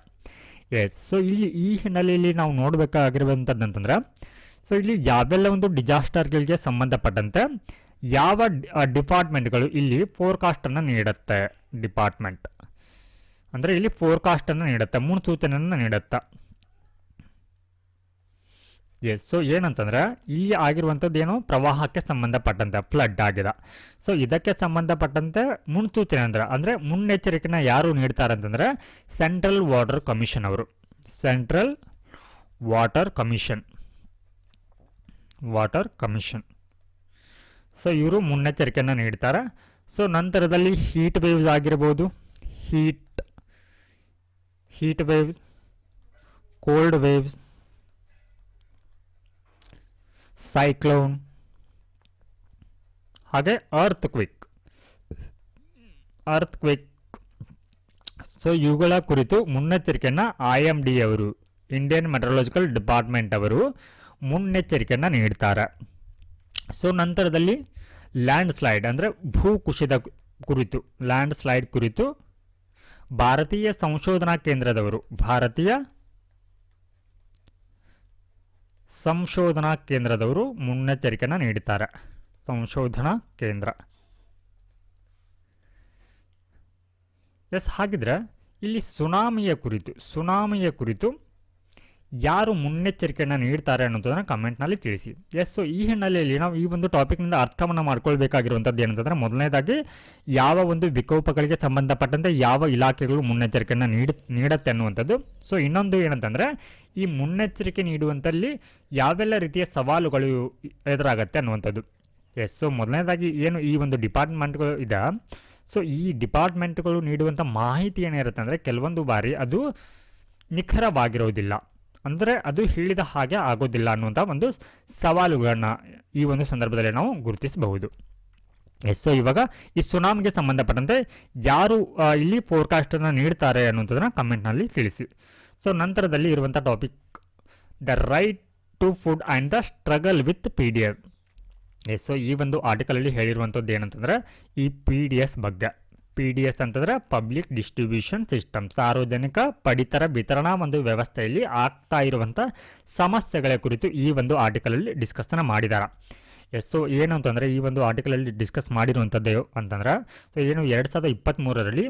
ಎಸ್ ಸೊ ಇಲ್ಲಿ ಈ ಹಿನ್ನೆಲೆಯಲ್ಲಿ ನಾವು ನೋಡಬೇಕಾಗಿರುವಂಥದ್ದು ಅಂತಂದ್ರೆ ಸೊ ಇಲ್ಲಿ ಯಾವೆಲ್ಲ ಒಂದು ಡಿಸಾಸ್ಟರ್ಗಳಿಗೆ ಸಂಬಂಧಪಟ್ಟಂತೆ ಯಾವ ಡಿಪಾರ್ಟ್ಮೆಂಟ್ಗಳು ಇಲ್ಲಿ ಫೋರ್ಕಾಸ್ಟನ್ನು ನೀಡುತ್ತೆ? ಡಿಪಾರ್ಟ್ಮೆಂಟ್ ಅಂದರೆ ಇಲ್ಲಿ ಫೋರ್ಕಾಸ್ಟನ್ನು ನೀಡುತ್ತೆ ಮುನ್ಸೂಚನೆಯನ್ನು ನೀಡುತ್ತೆ. ಎಸ್ ಸೊ ಏನಂತಂದ್ರೆ ಇಲ್ಲಿ ಆಗಿರುವಂಥದ್ದು ಏನು? ಪ್ರವಾಹಕ್ಕೆ ಸಂಬಂಧಪಟ್ಟಂತೆ ಫ್ಲಡ್ ಆಗಿದೆ. ಸೊ ಇದಕ್ಕೆ ಸಂಬಂಧಪಟ್ಟಂತೆ ಮುನ್ಸೂಚನೆ ಅಂದ್ರೆ, ಅಂದರೆ ಮುನ್ನೆಚ್ಚರಿಕೆನ ಯಾರು ನೀಡ್ತಾರೆ ಅಂತಂದ್ರೆ ಸೆಂಟ್ರಲ್ ವಾಟರ್ ಕಮಿಷನ್ ಅವರು. Central water commission water commission so ಇವರು ಮುನ್ನೆಚ್ಚರಿಕೆಯನ್ನು ನೀಡ್ತಾರೆ. ಸೊ ನಂತರದಲ್ಲಿ ಹೀಟ್ ವೇವ್ಸ್ ಆಗಿರ್ಬೋದು heat heat waves cold waves cyclone ಹಾಗೆ earthquake earthquake so ಇವುಗಳ ಕುರಿತು ಮುನ್ನೆಚ್ಚರಿಕೆಯನ್ನು ಐ ಎಂ ಡಿ ಅವರು ಇಂಡಿಯನ್ ಮೆಟ್ರಾಲಜಿಕಲ್ ಡಿಪಾರ್ಟ್ಮೆಂಟ್ ಅವರು ಮುನ್ನೆಚ್ಚರಿಕೆಯನ್ನು ನೀಡ್ತಾರೆ. ಸೊ ನಂತರದಲ್ಲಿ ಲ್ಯಾಂಡ್ ಸ್ಲೈಡ್ ಅಂದರೆ ಭೂಕುಸಿತ ಕು- ಕುರಿತು ಲ್ಯಾಂಡ್ ಸ್ಲೈಡ್ ಕುರಿತು ಭಾರತೀಯ ಸಂಶೋಧನಾ ಕೇಂದ್ರದವರು, ಭಾರತೀಯ ಸಂಶೋಧನಾ ಕೇಂದ್ರದವರು ಮುನ್ನೆಚ್ಚರಿಕೆಯನ್ನು ನೀಡುತ್ತಾರೆ ಸಂಶೋಧನಾ ಕೇಂದ್ರ. ಎಸ್ ಹಾಗಿದ್ರೆ ಇಲ್ಲಿ ಸುನಾಮಿಯ ಕುರಿತು ಸುನಾಮಿಯ ಕುರಿತು ಯಾರು ಮುನ್ನೆಚ್ಚರಿಕೆಯನ್ನು ನೀಡ್ತಾರೆ ಅನ್ನೋದನ್ನು ಕಮೆಂಟ್ನಲ್ಲಿ ತಿಳಿಸಿ. ಎಸ್ ಸೊ ಈ ಹಿನ್ನೆಲೆಯಲ್ಲಿ ನಾವು ಈ ಒಂದು ಟಾಪಿಕ್ನಿಂದ ಅರ್ಥವನ್ನು ಮಾಡ್ಕೊಳ್ಬೇಕಾಗಿರುವಂಥದ್ದು ಏನಂತಂದರೆ ಮೊದಲನೇದಾಗಿ ಯಾವ ಒಂದು ವಿಕೋಪಗಳಿಗೆ ಸಂಬಂಧಪಟ್ಟಂತೆ ಯಾವ ಇಲಾಖೆಗಳು ಮುನ್ನೆಚ್ಚರಿಕೆಯನ್ನು ನೀಡ, ನೀಡುತ್ತೆ ಅನ್ನುವಂಥದ್ದು. ಸೊ ಇನ್ನೊಂದು ಏನಂತಂದರೆ ಈ ಮುನ್ನೆಚ್ಚರಿಕೆ ನೀಡುವಂಥಲ್ಲಿ ಯಾವೆಲ್ಲ ರೀತಿಯ ಸವಾಲುಗಳು ಎದುರಾಗತ್ತೆ ಅನ್ನುವಂಥದ್ದು. ಎಸ್ ಸೊ ಮೊದಲನೇದಾಗಿ ಏನು ಈ ಒಂದು ಡಿಪಾರ್ಟ್ಮೆಂಟ್ಗಳು ಇದೆ? ಸೊ ಈ ಡಿಪಾರ್ಟ್ಮೆಂಟ್ಗಳು ನೀಡುವಂಥ ಮಾಹಿತಿ ಏನಿರುತ್ತೆ ಅಂದರೆ ಕೆಲವೊಂದು ಬಾರಿ ಅದು ನಿಖರವಾಗಿರೋದಿಲ್ಲ. ಅಂದರೆ ಅದು ಹೇಳಿದ ಹಾಗೆ ಆಗೋದಿಲ್ಲ ಅನ್ನುವಂಥ ಒಂದು ಸವಾಲುಗಳನ್ನ ಈ ಒಂದು ಸಂದರ್ಭದಲ್ಲಿ ನಾವು ಗುರುತಿಸಬಹುದು. ಎಸ್ ಸೊ ಇವಾಗ ಈ ಸುನಾಮಿಗೆ ಸಂಬಂಧಪಟ್ಟಂತೆ ಯಾರು ಇಲ್ಲಿ ಫೋರ್ಕಾಸ್ಟನ್ನು ನೀಡ್ತಾರೆ ಅನ್ನುವಂಥದ್ದನ್ನು ಕಮೆಂಟ್ನಲ್ಲಿ ತಿಳಿಸಿ. ಸೊ ನಂತರದಲ್ಲಿ ಇರುವಂಥ topic the right to food and the struggle with P D S so ಈ ಒಂದು ಆರ್ಟಿಕಲಲ್ಲಿ ಹೇಳಿರುವಂಥದ್ದು ಏನಂತಂದರೆ ಈ ಪಿ ಡಿ ಎಸ್ ಬಗ್ಗೆ. ಪಿ ಡಿ ಎಸ್ ಅಂತಂದ್ರೆ ಪಬ್ಲಿಕ್ ಡಿಸ್ಟ್ರಿಬ್ಯೂಷನ್ ಸಿಸ್ಟಮ್ ಸಾರ್ವಜನಿಕ ಪಡಿತರ ವಿತರಣಾ ಒಂದು ವ್ಯವಸ್ಥೆಯಲ್ಲಿ ಆಗ್ತಾ ಇರುವಂಥ ಸಮಸ್ಯೆಗಳ ಕುರಿತು ಈ ಒಂದು ಆರ್ಟಿಕಲಲ್ಲಿ ಡಿಸ್ಕಸನ್ನು ಮಾಡಿದ್ದಾರೆ ಎಸ್ ಸೊ ಏನು ಅಂತಂದರೆ ಈ ಒಂದು ಆರ್ಟಿಕಲಲ್ಲಿ ಡಿಸ್ಕಸ್ ಮಾಡಿರುವಂಥದ್ದು ಅಂತಂದ್ರೆ ಸೊ ಏನು ಎರಡು ಸಾವಿರದ ಇಪ್ಪತ್ತ್ಮೂರರಲ್ಲಿ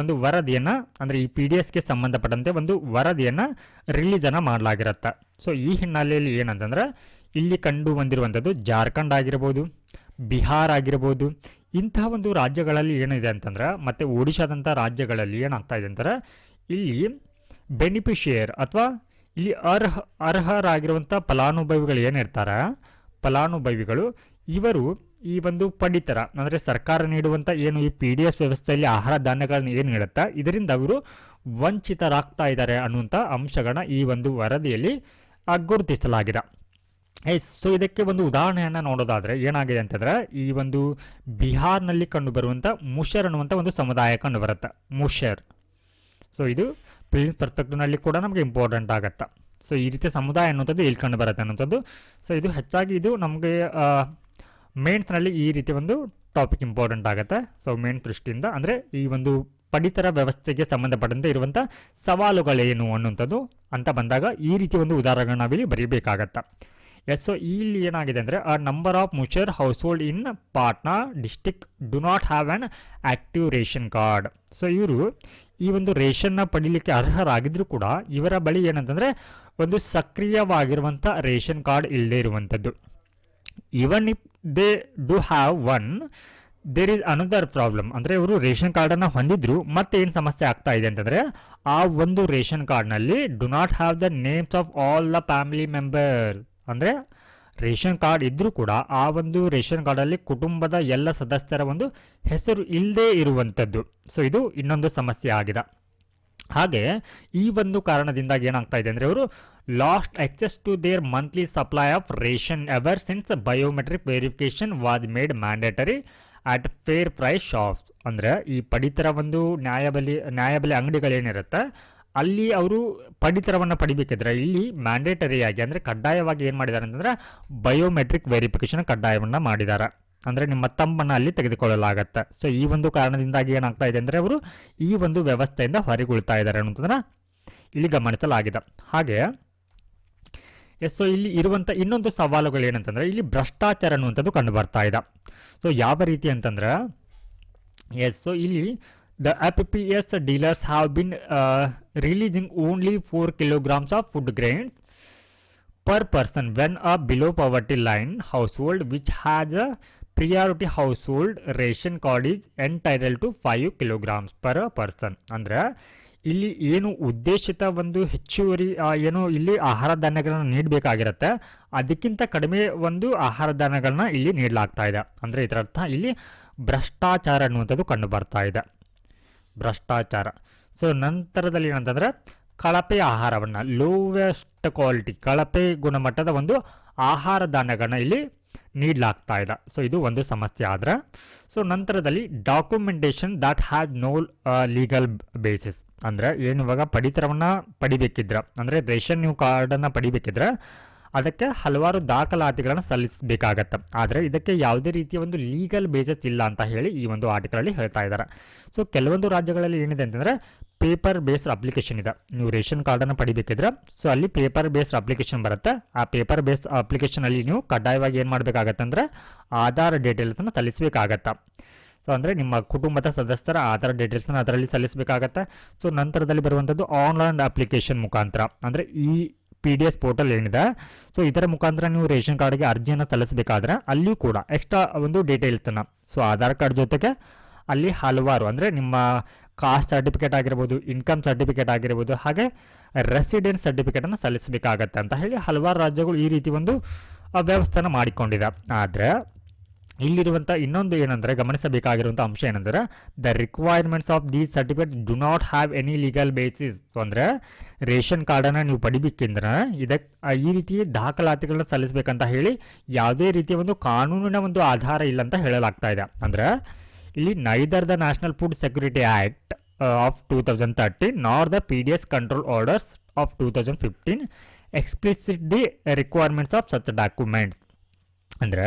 ಒಂದು ವರದಿಯನ್ನು, ಅಂದರೆ ಈ ಪಿ ಡಿ ಎಸ್ಗೆ ಸಂಬಂಧಪಟ್ಟಂತೆ ಒಂದು ವರದಿಯನ್ನು ರಿಲೀಸನ್ನು ಮಾಡಲಾಗಿರುತ್ತೆ. ಸೊ ಈ ಹಿನ್ನೆಲೆಯಲ್ಲಿ ಏನಂತಂದ್ರೆ, ಇಲ್ಲಿ ಕಂಡು ಬಂದಿರುವಂಥದ್ದು ಜಾರ್ಖಂಡ್ ಆಗಿರ್ಬೋದು, ಬಿಹಾರ್ ಆಗಿರ್ಬೋದು ಇಂತಹ ಒಂದು ರಾಜ್ಯಗಳಲ್ಲಿ ಏನಿದೆ ಅಂತಂದ್ರೆ, ಮತ್ತು ಒಡಿಶಾದಂಥ ರಾಜ್ಯಗಳಲ್ಲಿ ಏನಾಗ್ತಾ ಇದೆ ಅಂತಂದ್ರೆ, ಇಲ್ಲಿ ಬೆನಿಫಿಷಿಯರ್ ಅಥವಾ ಇಲ್ಲಿ ಅರ್ಹ ಅರ್ಹರಾಗಿರುವಂಥ ಫಲಾನುಭವಿಗಳು ಏನಿರ್ತಾರೆ ಫಲಾನುಭವಿಗಳು, ಇವರು ಈ ಒಂದು ಪಡಿತರ, ಅಂದರೆ ಸರ್ಕಾರ ನೀಡುವಂಥ ಏನು ಈ ಪಿ ಡಿ ಎಸ್ ವ್ಯವಸ್ಥೆಯಲ್ಲಿ ಆಹಾರ ಧಾನ್ಯಗಳನ್ನು ಏನು ನೀಡುತ್ತಾ? ಇದರಿಂದ ಅವರು ವಂಚಿತರಾಗ್ತಾ ಇದ್ದಾರೆ ಅನ್ನುವಂಥ ಅಂಶಗಳನ್ನ ಈ ಒಂದು ವರದಿಯಲ್ಲಿ ಗುರುತಿಸಲಾಗಿದೆ. ಎಸ್ ಸೊ ಇದಕ್ಕೆ ಒಂದು ಉದಾಹರಣೆಯನ್ನು ನೋಡೋದಾದರೆ ಏನಾಗಿದೆ ಅಂತಂದರೆ ಈ ಒಂದು ಬಿಹಾರ್ನಲ್ಲಿ ಕಂಡುಬರುವಂಥ ಮುಷರ್ ಅನ್ನುವಂಥ ಒಂದು ಸಮುದಾಯ ಕಂಡುಬರುತ್ತೆ. ಮುಷರ್. ಸೊ ಇದು ಪ್ರಿಲಿಮ್ಸ್ ಪರ್ಸ್ಪೆಕ್ಟಿವ್ನಲ್ಲಿ ಕೂಡ ನಮಗೆ ಇಂಪಾರ್ಟೆಂಟ್ ಆಗುತ್ತೆ. ಸೊ ಈ ರೀತಿಯ ಸಮುದಾಯ ಅನ್ನುವಂಥದ್ದು ಇಲ್ಲಿ ಕಂಡು ಬರುತ್ತೆ ಅನ್ನುವಂಥದ್ದು. ಸೊ ಇದು ಹೆಚ್ಚಾಗಿ ಇದು ನಮಗೆ ಮೇನ್ಸ್ನಲ್ಲಿ ಈ ರೀತಿ ಒಂದು ಟಾಪಿಕ್ ಇಂಪಾರ್ಟೆಂಟ್ ಆಗುತ್ತೆ. ಸೊ ಮೇನ್ ದೃಷ್ಟಿಯಿಂದ ಅಂದರೆ ಈ ಒಂದು ಪಡಿತರ ವ್ಯವಸ್ಥೆಗೆ ಸಂಬಂಧಪಟ್ಟಂತೆ ಇರುವಂಥ ಸವಾಲುಗಳೇನು ಅನ್ನುವಂಥದ್ದು ಅಂತ ಬಂದಾಗ ಈ ರೀತಿ ಒಂದು ಉದಾಹರಣೆಗಳನ್ನ ನಾವಿಲ್ಲಿ ಬರೀಬೇಕಾಗತ್ತೆ. ಎಸ್ ಸೊ ಇಲ್ಲಿ ಏನಾಗಿದೆ ಅಂದರೆ ಆ number of Mushar household in Patna district do not have an active ration card so ಇವರು ಈ ಒಂದು ರೇಷನ್ನ ಪಡೀಲಿಕ್ಕೆ ಅರ್ಹರಾಗಿದ್ದರೂ ಕೂಡ ಇವರ ಬಳಿ ಏನಂತಂದರೆ, ಒಂದು ಸಕ್ರಿಯವಾಗಿರುವಂಥ ರೇಷನ್ ಕಾರ್ಡ್ ಇಲ್ಲದೇ ಇರುವಂಥದ್ದು. Even if they do have one there is another problem ಅಂದರೆ ಇವರು ರೇಷನ್ ಕಾರ್ಡನ್ನು ಹೊಂದಿದ್ರು, ಮತ್ತೆ ಏನು ಸಮಸ್ಯೆ ಆಗ್ತಾ ಇದೆ ಅಂತಂದರೆ, ಆ ಒಂದು ರೇಷನ್ ಕಾರ್ಡ್ನಲ್ಲಿ do not have the names of all the family member ಅಂದರೆ ರೇಷನ್ ಕಾರ್ಡ್ ಇದ್ದರೂ ಕೂಡ ಆ ಒಂದು ರೇಷನ್ ಕಾರ್ಡಲ್ಲಿ ಕುಟುಂಬದ ಎಲ್ಲ ಸದಸ್ಯರ ಒಂದು ಹೆಸರು ಇಲ್ಲದೇ ಇರುವಂಥದ್ದು. ಸೊ ಇದು ಇನ್ನೊಂದು ಸಮಸ್ಯೆ ಆಗಿದೆ. ಹಾಗೆ ಈ ಒಂದು ಕಾರಣದಿಂದಾಗಿ ಏನಾಗ್ತಾ ಇದೆ ಅಂದರೆ ಅವರು lost access to their monthly supply of ration ever since biometric verification was made mandatory at fair price shops ಅಂದರೆ ಈ ಪಡಿತರ ಒಂದು ನ್ಯಾಯಬಲಿ ನ್ಯಾಯಬಲಿ ಅಂಗಡಿಗಳೇನಿರುತ್ತೆ ಅಲ್ಲಿ ಅವರು ಪಡಿತರವನ್ನು ಪಡಿಬೇಕಿದ್ರೆ ಇಲ್ಲಿ ಮ್ಯಾಂಡೇಟರಿಯಾಗಿ ಅಂದರೆ ಕಡ್ಡಾಯವಾಗಿ ಏನು ಮಾಡಿದ್ದಾರೆ ಅಂತಂದರೆ ಬಯೋಮೆಟ್ರಿಕ್ ವೆರಿಫಿಕೇಶನ್ ಕಡ್ಡಾಯವನ್ನು ಮಾಡಿದ್ದಾರೆ ಅಂದರೆ ನಿಮ್ಮ ತಮ್ಮನ್ನು ಅಲ್ಲಿ ತೆಗೆದುಕೊಳ್ಳಲಾಗತ್ತೆ. ಸೊ ಈ ಒಂದು ಕಾರಣದಿಂದಾಗಿ ಏನಾಗ್ತಾ ಇದೆ ಅಂದರೆ ಅವರು ಈ ಒಂದು ವ್ಯವಸ್ಥೆಯಿಂದ ಹೊರಗುಳ್ತಾ ಇದ್ದಾರೆ ಅನ್ನೋದನ್ನು ಇಲ್ಲಿ ಗಮನಿಸಲಾಗಿದೆ. ಹಾಗೆ, ಎಸ್ ಸೊ ಇಲ್ಲಿ ಇರುವಂಥ ಇನ್ನೊಂದು ಸವಾಲುಗಳು ಏನಂತಂದರೆ ಇಲ್ಲಿ ಭ್ರಷ್ಟಾಚಾರ ಅನ್ನುವಂಥದ್ದು ಕಂಡು ಬರ್ತಾ ಇದೆ. ಸೊ ಯಾವ ರೀತಿ ಅಂತಂದ್ರೆ, ಎಸ್ ಸೊ ಇಲ್ಲಿ the F P S dealers have been releasing only four of food grains per person when a below poverty line household, which has a priority household ration card, is entitled to 5 kilograms per person. ಅಂದ್ರೆ, ಇಲ್ಲಿ ಏನು ಉದ್ದೇಶಿತ ಒಂದು ಹೆಚ್ಚುವರಿ ಏನು ಇಲ್ಲಿ ಆಹಾರ ಧಾನ್ಯಗಳನ್ನ ನೀಡಬೇಕಾಗಿರುತ್ತೆ, ಅದಕ್ಕಿಂತ ಕಡಿಮೆ ಒಂದು ಆಹಾರ ಧಾನ್ಯಗಳನ್ನ ಇಲ್ಲಿ ನೀಡಲಾಗ್ತಾ ಇದೆ. ಅಂದರೆ ಇದರರ್ಥ ಇಲ್ಲಿ ಭ್ರಷ್ಟಾಚಾರ ಅನ್ನುವಂಥದ್ದು ಕಂಡು ಬರ್ತಾ ಇದೆ. ಭ್ರಷ್ಟಾಚಾರ. ಸೊ ನಂತರದಲ್ಲಿ ಏನಂತಂದರೆ ಕಳಪೆ ಆಹಾರವನ್ನು ಲೋವೆಸ್ಟ್ ಕ್ವಾಲಿಟಿ ಕಳಪೆ ಗುಣಮಟ್ಟದ ಒಂದು ಆಹಾರ ಧಾನ್ಯಗಳನ್ನ ಇಲ್ಲಿ ನೀಡಲಾಗ್ತಾ ಇದೆ. ಸೊ ಇದು ಒಂದು ಸಮಸ್ಯೆ ಆದರೆ ಸೊ ನಂತರದಲ್ಲಿ documentation that has no legal basis ಅಂದರೆ ಏನು ಇವಾಗ ಪಡಿತರವನ್ನು ಪಡಿಬೇಕಿದ್ರೆ, ಅಂದರೆ ರೇಷನ್ ನೀವು ಕಾರ್ಡನ್ನು ಪಡಿಬೇಕಿದ್ರೆ ಅದಕ್ಕೆ ಹಲವಾರು ದಾಖಲಾತಿಗಳನ್ನು ಸಲ್ಲಿಸಬೇಕಾಗತ್ತೆ. ಆದರೆ ಇದಕ್ಕೆ ಯಾವುದೇ ರೀತಿಯ ಒಂದು ಲೀಗಲ್ ಬೇಸಸ್ ಇಲ್ಲ ಅಂತ ಹೇಳಿ ಈ ಒಂದು ಆರ್ಟಿಕಲಲ್ಲಿ ಹೇಳ್ತಾ ಇದ್ದಾರೆ. ಸೊ ಕೆಲವೊಂದು ರಾಜ್ಯಗಳಲ್ಲಿ ಏನಿದೆ ಅಂತಂದರೆ ಪೇಪರ್ ಬೇಸ್ಡ್ ಅಪ್ಲಿಕೇಶನ್ ಇದೆ. ನೀವು ರೇಷನ್ ಕಾರ್ಡನ್ನು ಪಡಿಬೇಕಿದ್ರೆ ಸೊ ಅಲ್ಲಿ ಪೇಪರ್ ಬೇಸ್ಡ್ ಅಪ್ಲಿಕೇಶನ್ ಬರುತ್ತೆ. ಆ ಪೇಪರ್ ಬೇಸ್ಡ್ ಅಪ್ಲಿಕೇಶನಲ್ಲಿ ನೀವು ಕಡ್ಡಾಯವಾಗಿ ಏನು ಮಾಡಬೇಕಾಗತ್ತೆ ಅಂದರೆ ಆಧಾರ್ ಡೀಟೇಲ್ಸನ್ನು ಸಲ್ಲಿಸಬೇಕಾಗತ್ತೆ. ಸೊ ಅಂದರೆ ನಿಮ್ಮ ಕುಟುಂಬದ ಸದಸ್ಯರ ಆಧಾರ್ ಡೀಟೇಲ್ಸನ್ನು ಅದರಲ್ಲಿ ಸಲ್ಲಿಸಬೇಕಾಗತ್ತೆ. ಸೊ ನಂತರದಲ್ಲಿ ಬರುವಂಥದ್ದು ಆನ್ಲೈನ್ ಅಪ್ಲಿಕೇಶನ್ ಮುಖಾಂತರ. ಅಂದರೆ ಈ ಪಿ ಡಿ ಎಸ್ ಪೋರ್ಟಲ್ ಏನಿದೆ ಸೊ ಇದರ ಮುಖಾಂತರ ನೀವು ರೇಷನ್ ಕಾರ್ಡ್ಗೆ ಅರ್ಜಿಯನ್ನು ಸಲ್ಲಿಸಬೇಕಾದ್ರೆ ಅಲ್ಲಿಯೂ ಕೂಡ ಎಕ್ಸ್ಟ್ರಾ ಒಂದು ಡೀಟೇಲ್ಸನ್ನು ಸೊ ಆಧಾರ್ ಕಾರ್ಡ್ ಜೊತೆಗೆ ಅಲ್ಲಿ ಹಲವಾರು, ಅಂದರೆ ನಿಮ್ಮ ಕಾಸ್ಟ್ ಸರ್ಟಿಫಿಕೇಟ್ ಆಗಿರ್ಬೋದು ಇನ್ಕಮ್ ಸರ್ಟಿಫಿಕೇಟ್ ಆಗಿರ್ಬೋದು, ಹಾಗೆ ರೆಸಿಡೆನ್ಸ್ ಸರ್ಟಿಫಿಕೇಟನ್ನು ಸಲ್ಲಿಸಬೇಕಾಗತ್ತೆ ಅಂತ ಹೇಳಿ ಹಲವಾರು ರಾಜ್ಯಗಳು ಈ ರೀತಿ ಒಂದು ವ್ಯವಸ್ಥೆನ ಮಾಡಿಕೊಂಡಿದೆ. ಆದರೆ ಇಲ್ಲಿರುವಂಥ ಇನ್ನೊಂದು ಏನಂದರೆ ಗಮನಿಸಬೇಕಾಗಿರುವಂಥ ಅಂಶ ಏನಂದರೆ the requirements of these certificate do not have any legal basis ಅಂದರೆ, ರೇಷನ್ ಕಾರ್ಡನ್ನು ನೀವು ಪಡಿಬೇಕೆಂದ್ರೆ ಇದಕ್ಕೆ ಈ ರೀತಿ ದಾಖಲಾತಿಗಳನ್ನ ಸಲ್ಲಿಸಬೇಕಂತ ಹೇಳಿ ಯಾವುದೇ ರೀತಿಯ ಒಂದು ಕಾನೂನಿನ ಒಂದು ಆಧಾರ ಇಲ್ಲ ಅಂತ ಹೇಳಲಾಗ್ತಾ ಇದೆ. ಅಂದರೆ, ಇಲ್ಲಿ neither the national food security act of two thousand thirteen nor the P D S control orders of two thousand fifteen explicit the requirements of such documents ಅಂದರೆ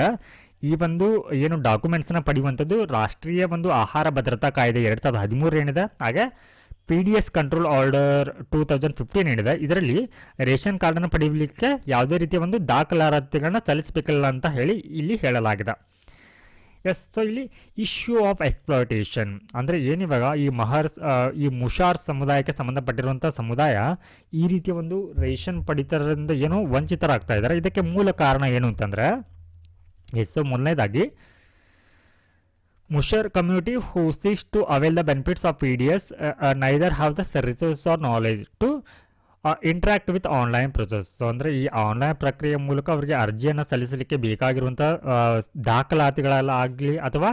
ಈ ಒಂದು ಏನು ಡಾಕ್ಯುಮೆಂಟ್ಸ್ನ ಪಡೆಯುವಂಥದ್ದು ರಾಷ್ಟ್ರೀಯ ಒಂದು ಆಹಾರ ಭದ್ರತಾ ಕಾಯ್ದೆ ಎರಡು ಸಾವಿರದ ಹದಿಮೂರು ಏನಿದೆ, ಹಾಗೆ P D S control order two thousand fifteen ಏನಿದೆ, ಇದರಲ್ಲಿ ರೇಷನ್ ಕಾರ್ಡನ್ನು ಪಡೆಯಲಿಕ್ಕೆ ಯಾವುದೇ ರೀತಿಯ ಒಂದು ದಾಖಲಾತಿಗಳನ್ನ ಸಲ್ಲಿಸಬೇಕಲ್ಲ ಅಂತ ಹೇಳಿ ಇಲ್ಲಿ ಹೇಳಲಾಗಿದೆ. ಎಸ್ ಸೊ ಇಲ್ಲಿ ಇಶ್ಯೂ ಆಫ್ ಎಕ್ಸ್ಪ್ಲಾಯಿಟೇಷನ್ ಅಂದರೆ ಏನಿವಾಗ ಈ ಮಹರ್ ಈ ಮುಷಾರ್ ಸಮುದಾಯಕ್ಕೆ ಸಂಬಂಧಪಟ್ಟಿರುವಂಥ ಸಮುದಾಯ ಈ ರೀತಿಯ ಒಂದು ರೇಷನ್ ಪಡಿತರದಿಂದ ಏನೋ ವಂಚಿತರಾಗ್ತಾ ಇದ್ದಾರೆ. ಇದಕ್ಕೆ ಮೂಲ ಕಾರಣ ಏನು ಅಂತಂದರೆ ಸೊ ಮೊದಲನೇದಾಗಿ Mushar community seeks to avail the benefits of P D S neither have the services or knowledge to interact with online process so ಅಂದರೆ ಈ ಆನ್ಲೈನ್ ಪ್ರಕ್ರಿಯೆ ಮೂಲಕ ಅವರಿಗೆ ಅರ್ಜಿಯನ್ನು ಸಲ್ಲಿಸಲಿಕ್ಕೆ ಬೇಕಾಗಿರುವಂಥ ದಾಖಲಾತಿಗಳೆಲ್ಲ ಆಗಲಿ ಅಥವಾ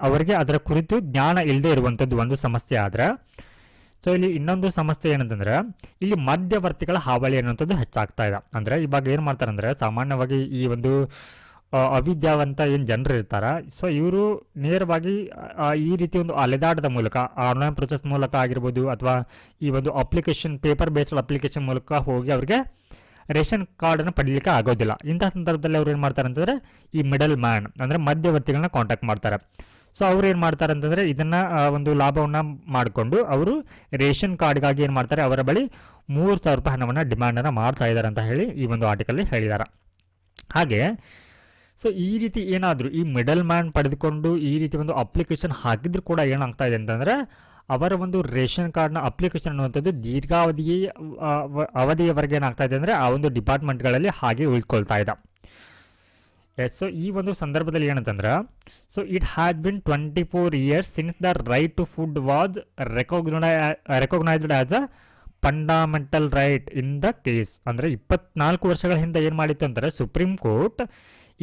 ಅವರಿಗೆ ಅದರ ಕುರಿತು ಜ್ಞಾನ ಇಲ್ಲದೆ ಇರುವಂಥದ್ದು ಒಂದು ಸಮಸ್ಯೆ ಆದರೆ ಸೊ ಇಲ್ಲಿ ಇನ್ನೊಂದು ಸಮಸ್ಯೆ ಏನಂತಂದ್ರೆ, ಇಲ್ಲಿ ಮಧ್ಯವರ್ತಿಗಳ ಹಾವಳಿ ಅನ್ನುವಂಥದ್ದು ಹೆಚ್ಚಾಗ್ತಾ ಇದೆ. ಅಂದರೆ ಇವಾಗ ಏನು ಮಾಡ್ತಾರೆ ಅಂದರೆ ಸಾಮಾನ್ಯವಾಗಿ ಈ ಒಂದು ಅವಿದ್ಯಾವಂತ ಏನು ಜನರು ಇರ್ತಾರೆ. ಸೊ ಇವರು ನೇರವಾಗಿ ಈ ರೀತಿ ಒಂದು ಅಲೆದಾಟದ ಮೂಲಕ ಆನ್ಲೈನ್ ಪ್ರೊಸೆಸ್ ಮೂಲಕ ಆಗಿರ್ಬೋದು, ಅಥವಾ ಈ ಒಂದು ಅಪ್ಲಿಕೇಶನ್ ಪೇಪರ್ ಬೇಸ್ಡ್ ಅಪ್ಲಿಕೇಶನ್ ಮೂಲಕ ಹೋಗಿ ಅವರಿಗೆ ರೇಷನ್ ಕಾರ್ಡನ್ನು ಪಡೀಲಿಕ್ಕೆ ಆಗೋದಿಲ್ಲ. ಇಂಥ ಸಂದರ್ಭದಲ್ಲಿ ಅವ್ರು ಏನು ಮಾಡ್ತಾರೆ ಅಂತಂದರೆ, ಈ ಮಿಡಲ್ ಮ್ಯಾನ್ ಅಂದರೆ ಮಧ್ಯವರ್ತಿಗಳನ್ನ ಕಾಂಟ್ಯಾಕ್ಟ್ ಮಾಡ್ತಾರೆ. ಸೊ ಅವ್ರು ಏನು ಮಾಡ್ತಾರೆ ಅಂತಂದರೆ, ಇದನ್ನು ಒಂದು ಲಾಭವನ್ನು ಮಾಡಿಕೊಂಡು, ಅವರು ರೇಷನ್ ಕಾರ್ಡ್ಗಾಗಿ ಏನು ಮಾಡ್ತಾರೆ, ಅವರ ಬಳಿ ಮೂರು ಸಾವಿರ ರೂಪಾಯಿ ಹಣವನ್ನು ಡಿಮ್ಯಾಂಡನ್ನು ಮಾಡ್ತಾ ಇದ್ದಾರೆ ಅಂತ ಹೇಳಿ ಈ ಒಂದು ಆರ್ಟಿಕಲ್ಲಿ ಹೇಳಿದ್ದಾರೆ ಹಾಗೆ ಸೊ ಈ ರೀತಿ ಏನಾದರೂ ಈ ಮಿಡಲ್ ಮ್ಯಾನ್ ಪಡೆದುಕೊಂಡು ಈ ರೀತಿ ಒಂದು ಅಪ್ಲಿಕೇಶನ್ ಹಾಕಿದ್ರು ಕೂಡ ಏನಾಗ್ತಾ ಇದೆ ಅಂತಂದರೆ, ಅವರ ಒಂದು ರೇಷನ್ ಕಾರ್ಡ್ನ ಅಪ್ಲಿಕೇಶನ್ ಅನ್ನುವಂಥದ್ದು ದೀರ್ಘಾವಧಿ ಅವಧಿಯವರೆಗೆ ಏನಾಗ್ತಾ ಇದೆ ಅಂದರೆ ಆ ಒಂದು ಡಿಪಾರ್ಟ್ಮೆಂಟ್ಗಳಲ್ಲಿ ಹಾಗೆ ಉಳ್ಕೊಳ್ತಾ ಇದೆ. ಎಸ್ ಸೊ ಈ ಒಂದು ಸಂದರ್ಭದಲ್ಲಿ ಏನಂತಂದ್ರೆ so it has been twenty four years since the right to food was recogni recognised as a fundamental right in the case ಅಂದರೆ ಇಪ್ಪತ್ನಾಲ್ಕು ವರ್ಷಗಳ ಹಿಂದೆ ಏನು ಮಾಡಿತ್ತು ಅಂದರೆ ಸುಪ್ರೀಂ ಕೋರ್ಟ್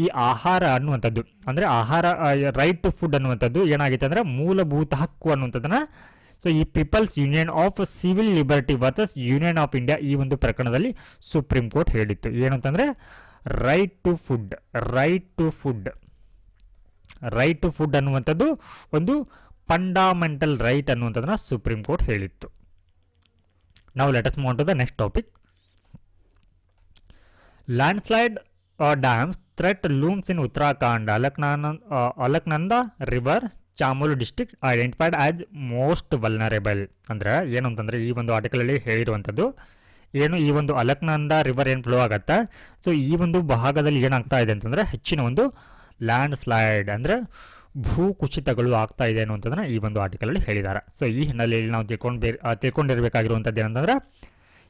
ಈ ಆಹಾರ ಅನ್ನುವಂಥದ್ದು. ಅಂದರೆ ಆಹಾರ ರೈಟ್ ಟು ಫುಡ್ ಅನ್ನುವಂಥದ್ದು ಏನಾಗಿತ್ತು ಅಂದರೆ ಮೂಲಭೂತ ಹಕ್ಕು ಅನ್ನುವಂಥದ್ದನ್ನ ಸೊ ಈ people's union of civil liberty versus union of India ಈ ಒಂದು ಪ್ರಕರಣದಲ್ಲಿ ಸುಪ್ರೀಂ ಕೋರ್ಟ್ ಹೇಳಿತ್ತು. ಏನು ಅಂತಂದರೆ right to food right to food right to food ಅನ್ನುವಂಥದ್ದು ಒಂದು ಫಂಡಾಮೆಂಟಲ್ ರೈಟ್ ಅನ್ನುವಂಥದ್ದನ್ನ ಸುಪ್ರೀಂ ಕೋರ್ಟ್ ಹೇಳಿತ್ತು. ನಾವು let's move to the next topic landslide dams threat looms in Uttarakhand Alaknanda Alaknanda river Chamoli district identified as most vulnerable ಅಂದರೆ ಏನು ಅಂತಂದರೆ ಈ ಒಂದು ಆರ್ಟಿಕಲಲ್ಲಿ ಹೇಳಿರುವಂಥದ್ದು. ಏನು ಈ ಒಂದು ಅಲಕ್ನಂದ ರಿವರ್ ಏನು ಫ್ಲೋ ಆಗುತ್ತೆ? ಸೊ ಈ ಒಂದು ಭಾಗದಲ್ಲಿ ಏನಾಗ್ತಾ ಇದೆ ಅಂತಂದರೆ ಹೆಚ್ಚಿನ ಒಂದು ಲ್ಯಾಂಡ್ ಸ್ಲೈಡ್ ಅಂದರೆ ಭೂ ಕುಸಿತಗಳು ಆಗ್ತಾ ಇದೆ ಅನ್ನುವಂಥದ್ದನ್ನು ಈ ಒಂದು ಆರ್ಟಿಕಲಲ್ಲಿ ಹೇಳಿದ್ದಾರೆ. ಸೊ ಈ ಹಿನ್ನೆಲೆಯಲ್ಲಿ ನಾವು ತಿಳ್ಕೊಂಡು ಬೇರೆ ತಿಳ್ಕೊಂಡಿರಬೇಕಾಗಿರುವಂಥದ್ದು ಏನಂತಂದ್ರೆ